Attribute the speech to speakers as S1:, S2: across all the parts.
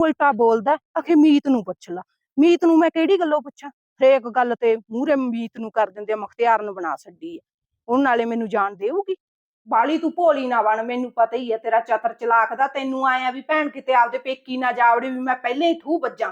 S1: ਉਲਟਾ ਬੋਲਦਾ ਆਖੇ ਮੀਤ ਨੂੰ ਪੁੱਛ ਲਾ। ਮੀਤ ਨੂੰ ਮੈਂ ਕਿਹੜੀ ਗੱਲੋਂ ਪੁੱਛਾਂ? ਹਰੇਕ ਗੱਲ ਤੇ ਮੂਹਰੇ ਮੀਤ ਨੂੰ ਕਰ ਦਿੰਦੇ ਆ ਮੁਖਤਿਆਰ ਨੂੰ ਬਣਾ ਛੱਡੀ ਆ। ਉਹ ਨਾਲੇ ਮੈਨੂੰ ਜਾਣ ਦੇਊਗੀ? ਬਾਲੀ ਤੂੰ ਭੋਲੀ ਨਾ ਬਣ ਮੈਨੂੰ ਪਤਾ ਹੀ ਹੈ ਤੇਰਾ ਚਤਰ ਚਲਾਕ ਦਾ। ਤੈਨੂੰ ਆਇਆ ਵੀ ਭੈਣ ਕਿਤੇ ਆਪਦੇ ਪੇਕੀ ਨਾ ਜਾਵੜੇ ਵੀ ਮੈਂ ਪਹਿਲੇ ਹੀ ਠੂ ਵੱਜਾਂ।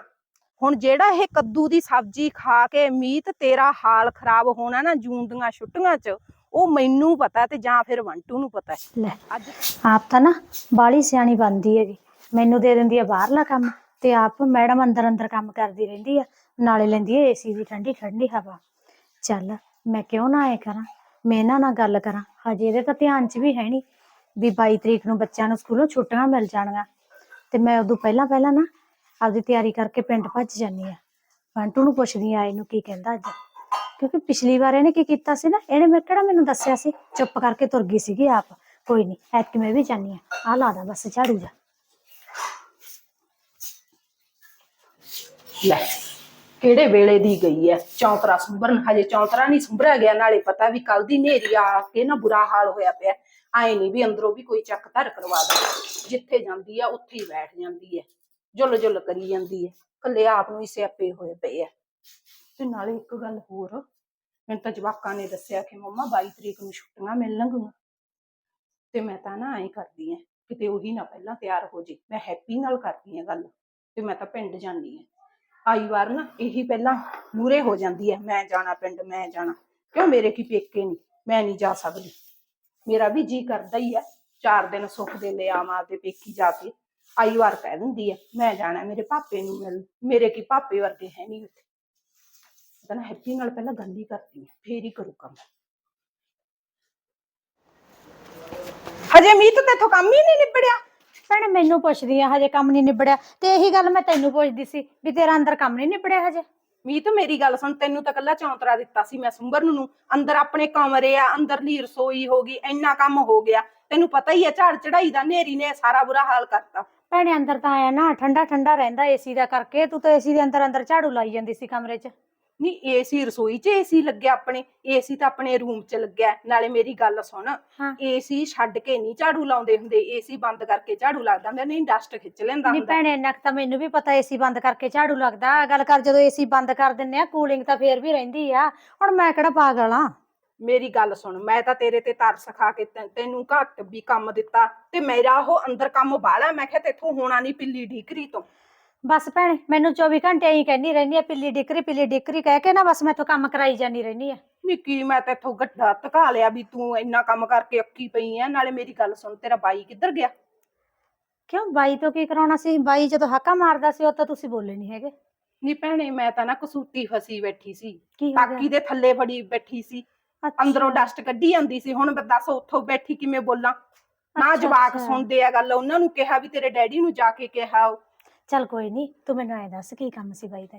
S1: ਹੁਣ ਜਿਹੜਾ ਇਹ ਕੱਦੂ ਦੀ ਸਬਜ਼ੀ ਖਾ ਕੇ ਮੀਤ ਤੇਰਾ ਹਾਲ ਖਰਾਬ ਹੋਣਾ ਨਾ ਜੂਨ ਦੀਆਂ ਛੁੱਟੀਆਂ 'ਚ ਉਹ ਮੈਨੂੰ ਪਤਾ ਤੇ ਜਾਂ ਫਿਰ ਵੰਟੂ ਨੂੰ ਪਤਾ।
S2: ਲੈ
S1: ਅੱਜ
S2: ਆਪ ਤਾਂ ਨਾ ਬਾਲੀ ਸਿਆਣੀ ਬਣਦੀ ਹੈਗੀ। ਮੈਨੂੰ ਦੇ ਦਿੰਦੀ ਆ ਬਾਹਰਲਾ ਕੰਮ ਤੇ ਆਪ ਮੈਡਮ ਅੰਦਰ ਅੰਦਰ ਕੰਮ ਕਰਦੀ ਰਹਿੰਦੀ ਆ, ਨਾਲੇ ਲੈਂਦੀ ਆ ਏਸੀ ਦੀ ਠੰਡੀ ਠੰਡੀ ਹਵਾ। ਚੱਲ ਮੈਂ ਕਿਉਂ ਨਾ ਐ ਕਰਾਂ? ਮੈਂ ਇਹਨਾਂ ਨਾਲ ਗੱਲ ਕਰਾਂ। ਹਜੇ ਇਹਦੇ ਤਾਂ ਧਿਆਨ 'ਚ ਵੀ ਹੈ ਨਹੀਂ ਵੀ 22 ਤਰੀਕ ਨੂੰ ਬੱਚਿਆਂ ਨੂੰ ਸਕੂਲੋਂ ਛੁੱਟੀਆਂ ਮਿਲ ਜਾਣਗੀਆਂ। ਤੇ ਮੈਂ ਉਦੋਂ ਪਹਿਲਾਂ ਪਹਿਲਾਂ ਨਾ ਆਪਦੀ ਤਿਆਰੀ ਕਰਕੇ ਪਿੰਡ ਭੱਜ ਜਾਂਦੀ ਆ। ਬੰਟੂ ਨੂੰ ਪੁੱਛਦੀ ਆ ਇਹਨੂੰ ਕੀ ਕਹਿੰਦਾ ਅੱਜ। ਕਿਉਂਕਿ ਪਿਛਲੀ ਵਾਰ ਇਹਨੇ ਕੀ ਕੀਤਾ ਸੀ ਨਾ? ਇਹਨੇ ਮੈਂ ਕਿਹੜਾ ਮੈਨੂੰ ਦੱਸਿਆ ਸੀ? ਚੁੱਪ ਕਰਕੇ ਤੁਰ ਗਈ ਸੀਗੀ ਆਪ। ਕੋਈ ਨਹੀਂ ਐਤਕੀ ਮੈਂ ਵੀ ਜਾਨੀ ਆ। ਆ ਲਾ ਦਾ ਬਸ, ਝਾੜੂ ਜਾ।
S1: ਲੈ, ਕਿਹੜੇ ਵੇਲੇ ਦੀ ਗਈ ਐ? ਚੌਂਤਰਾ ਸੁੰਬਰਨ ਹਜੇ ਚੌਂਤਰਾ ਨਹੀਂ ਸੁੰਬਰਿਆ ਗਿਆ, ਨਾਲੇ ਪਤਾ ਵੀ ਕੱਲ ਦੀ ਨੇਰੀ ਆ ਕੇ ਨਾ ਬੁਰਾ ਹਾਲ ਹੋਇਆ ਪਿਆ। ਆਏ ਨਹੀਂ ਵੀ ਅੰਦਰੋਂ ਵੀ ਕੋਈ ਚੱਕ ਧਰ ਕਰਵਾ ਦੇ। ਜਿੱਥੇ ਜਾਂਦੀ ਆ, ਉੱਥੇ ਹੀ ਬੈਠ ਜਾਂਦੀ ਐ। ਜੁੱਲ ਜੁੱਲ ਕਰੀ ਜਾਂਦੀ ਐ। ਕੱਲੇ ਆਪ ਨੂੰ ਹੀ ਸਿਆਪੇ ਹੋਏ ਪਏ ਐ। ਤੇ ਨਾਲੇ ਇੱਕ ਗੱਲ ਹੋਰ, ਮੈਨੂੰ ਤਾਂ ਜਵਾਕਾਂ ਨੇ ਦੱਸਿਆ ਕਿ ਮੰਮਾ 22 ਤਰੀਕ ਨੂੰ ਛੁੱਟੀਆਂ ਮਿਲਣਗੀਆਂ ਤੇ ਮੈਂ ਤਾਂ ਨਾ ਐਂ ਕਰਦੀ ਐ, ਕਿਤੇ ਉਹੀ ਨਾ ਪਹਿਲਾਂ ਤਿਆਰ ਹੋ ਜੇ। ਮੈਂ ਹੈਪੀ ਨਾਲ ਕਰਦੀ ਐ ਗੱਲ। ਤੇ ਮੈਂ ਤਾਂ ਪਿੰਡ ਜਾਂਦੀ ਐ। ਆਈ ਵਾਰ ਨਾ ਇਹੀ ਪਹਿਲਾਂ ਮੂਰੇ ਹੋ ਜਾਂਦੀ ਹੈ, ਮੈਂ ਜਾਣਾ ਪਿੰਡ, ਮੈਂ ਜਾਣਾ। ਕਿਉਂ ਮੇਰੇ ਕੀ ਪੇਕੇ ਨਹੀਂ ਮੈਂ ਨਹੀਂ ਜਾ ਸਕਦੀ। ਮੇਰਾ ਵੀ ਜੀ ਕਰਦਾ ਹੀ ਹੈ, ਚਾਰ ਦਿਨ ਸੁੱਖ ਦੇ ਲੈ ਆਵਾਂ ਤੇ ਪੇਕੀ ਜਾ ਕੇ। ਆਈ ਵਾਰ ਕਹਿ ਦਿੰਦੀ ਹੈ, ਮੈਂ ਜਾਣਾ, ਮੇਰੇ ਪਾਪੇ ਨੂੰ ਮਿਲ ਮੇਰੇ ਕੀ ਪਾਪੇ ਵਰਗੇ ਹੈ ਨਹੀਂ ਉੱਥੇ। ਤਾਂ ਨਾ ਹੈਪੀ ਨਾਲ ਪਹਿਲਾਂ ਗੱਲ ਹੀ ਕਰਦੀ ਐ ਫੇਰ ਹੀ ਕਰੂ ਕੰਮ। ਹਜੇ ਮੀਤ ਤੇਥੋਂ ਕੰਮ ਹੀ ਨਹੀਂ ਨਿਬੜਿਆ।
S2: ਭੈਣੇ ਮੈਨੂੰ ਪੁੱਛਦੀ ਆ ਹਜੇ ਕੰਮ ਨਹੀਂ ਨਿਬੜਿਆ। ਤੇ ਇਹੀ ਗੱਲ ਮੈਂ ਤੈਨੂੰ ਪੁੱਛਦੀ ਸੀ ਵੀ ਤੇਰਾ ਅੰਦਰ ਕੰਮ ਨਹੀਂ ਨਿਬੜਿਆ ਹਜੇ?
S1: ਮੀਤ ਮੇਰੀ ਗੱਲ ਸੁਣ ਤੈਨੂੰ ਤਾਂ ਕੱਲਾ ਚੌਂਤਰਾ ਦਿੱਤਾ ਸੀ ਮੈਂ ਸੁੰਬਰਨ ਨੂੰ ਅੰਦਰ ਆਪਣੇ ਕਮਰੇ ਆ ਅੰਦਰਲੀ ਰਸੋਈ ਹੋ ਗਈ ਇੰਨਾ ਕੰਮ ਹੋ ਗਿਆ। ਤੈਨੂੰ ਪਤਾ ਹੀ ਹੈ ਝਾੜ ਚੜਾਈ ਦਾ ਨੇਰੀ ਨੇ ਸਾਰਾ ਬੁਰਾ ਹਾਲ ਕਰਤਾ।
S2: ਭੈਣੇ ਅੰਦਰ ਤਾਂ ਆਇਆ ਨਾ ਠੰਡਾ ਠੰਡਾ ਰਹਿੰਦਾ ਏਸੀ ਦਾ ਕਰਕੇ ਤੂੰ ਤਾਂ ਏਸੀ ਦੇ ਅੰਦਰ ਅੰਦਰ ਝਾੜੂ ਲਾਈ ਜਾਂਦੀ ਸੀ ਕਮਰੇ 'ਚ।
S1: ਨਹੀਂ ਏਸੀ ਰਸੋਈ 'ਚ ਏਸੀ ਲੱਗਿਆ ਆਪਣੇ ਏਸੀ ਤਾਂ ਆਪਣੇ ਰੂਮ 'ਚ ਲੱਗਿਆ ਨਾਲੇ ਮੇਰੀ ਗੱਲ ਸੁਣ।
S2: ਹਾਂ।
S1: ਏਸੀ ਛੱਡ ਕੇ ਨਹੀਂ ਝਾੜੂ ਲਾਉਂਦੇ ਹੁੰਦੇ ਏਸੀ ਬੰਦ ਕਰਕੇ ਝਾੜੂ ਲੱਗਦਾ ਹੁੰਦਾ ਨਹੀਂ ਡਸਟ ਖਿੱਚ ਲੈਂਦਾ
S2: ਨਹੀਂ
S1: ਹੁੰਦਾ।
S2: ਭੈਣੇ ਇੰਨਾ ਕੁ ਤਾਂ ਮੈਨੂੰ ਵੀ ਪਤਾ ਏਸੀ ਬੰਦ ਕਰਕੇ ਝਾੜੂ ਲੱਗਦਾ ਗੱਲ ਕਰ ਜਦੋਂ ਏਸੀ ਬੰਦ ਕਰ ਦਿੰਨੇ ਆ ਕੂਲਿੰਗ ਤਾਂ ਫੇਰ ਵੀ ਰਹਿੰਦੀ ਆ ਹੁਣ ਮੈਂ ਕਿਹੜਾ ਪਾਗਲ ਆ?
S1: ਮੇਰੀ ਗੱਲ ਸੁਣ ਮੈਂ ਤਾਂ ਤੇਰੇ ਤੇ ਤਰਸ ਖਾ ਕੇ ਤੈ- ਤੈਨੂੰ ਘੱਟ ਵੀ ਕੰਮ ਦਿੱਤਾ ਤੇ ਮੇਰਾ ਉਹ ਅੰਦਰ ਕੰਮ ਬਾਲਾ ਮੈਂ ਕਿਹਾ ਤੇਥੋਂ ਹੋਣਾ ਨਹੀਂ ਪਿੱਲੀ ਢੀਕਰੀ ਤੋਂ।
S2: ਬਸ ਭੈਣੇ ਮੈਨੂੰ 24 ਘੰਟੇ ਐਂ ਕਹਿੰਦੀ ਰਹਿੰਦੀ ਆ ਪਿੱਲੀ ਡਿਕਰੀ ਪਿੱਲੀ ਡਿਕਰੀ ਕਹਿ ਕੇ ਨਾ ਬਸ ਮੈਥੋਂ ਕੰਮ ਕਰਾਈ ਜਾਂਦੀ ਰਹਿੰਦੀ ਆ।
S1: ਨਿੱਕੀ ਮੈਂ ਤੇਥੋਂ ਗੱਡਾ ਧਕਾ ਲਿਆ ਵੀ ਤੂੰ ਇੰਨਾ ਕੰਮ ਕਰਕੇ ਅੱਕੀ ਪਈ ਐ ਨਾਲੇ ਮੇਰੀ ਗੱਲ ਸੁਣ ਤੇਰਾ ਬਾਈ ਕਿੱਧਰ ਗਿਆ?
S2: ਕਿਉਂ ਬਾਈ ਤੋਂ ਕੀ ਕਰਾਉਣਾ ਸੀ? ਬਾਈ ਜਦੋਂ ਹਾਕਾ ਮਾਰਦਾ ਸੀ ਉਹ ਤਾਂ ਤੁਸੀਂ ਬੋਲੇ ਨਹੀਂ ਹੈਗੇ।
S1: ਨੀ ਭੈਣੇ ਮੈਂ ਤਾਂ ਨਾ ਕਸੂਤੀ ਫਸੀ ਬੈਠੀ ਸੀ।
S2: ਕੀ ਹੋ
S1: ਟਾਕੀ ਦੇ ਥੱਲੇ ਫੜੀ ਬੈਠੀ ਸੀ। ਅੰਦਰੋਂ ਡਸਟ ਕੱਢੀ ਜਾਂਦੀ ਸੀ ਹੁਣ ਮੈਂ ਦੱਸ ਉੱਥੋਂ ਬੈਠੀ ਕਿਵੇਂ ਬੋਲਾਂ? ਨਾ
S2: ਅੱਛਾ,
S1: ਜਵਾਕ
S2: ਅੱਛਾ।
S1: ਸੁਣਦੇ ਆ ਗੱਲ ਉਹਨਾਂ ਨੂੰ ਕਿਹਾ ਵੀ ਤੇਰੇ ਡੈਡੀ ਨੂੰ ਜਾ ਕੇ ਕਿਹਾ ਉਹ।
S2: ਚੱਲ ਕੋਈ ਨਹੀਂ ਤੂੰ ਮੈਨੂੰ ਐ ਦੱਸ ਕੀ ਕੰਮ ਸੀ ਬਾਈ ਦਾ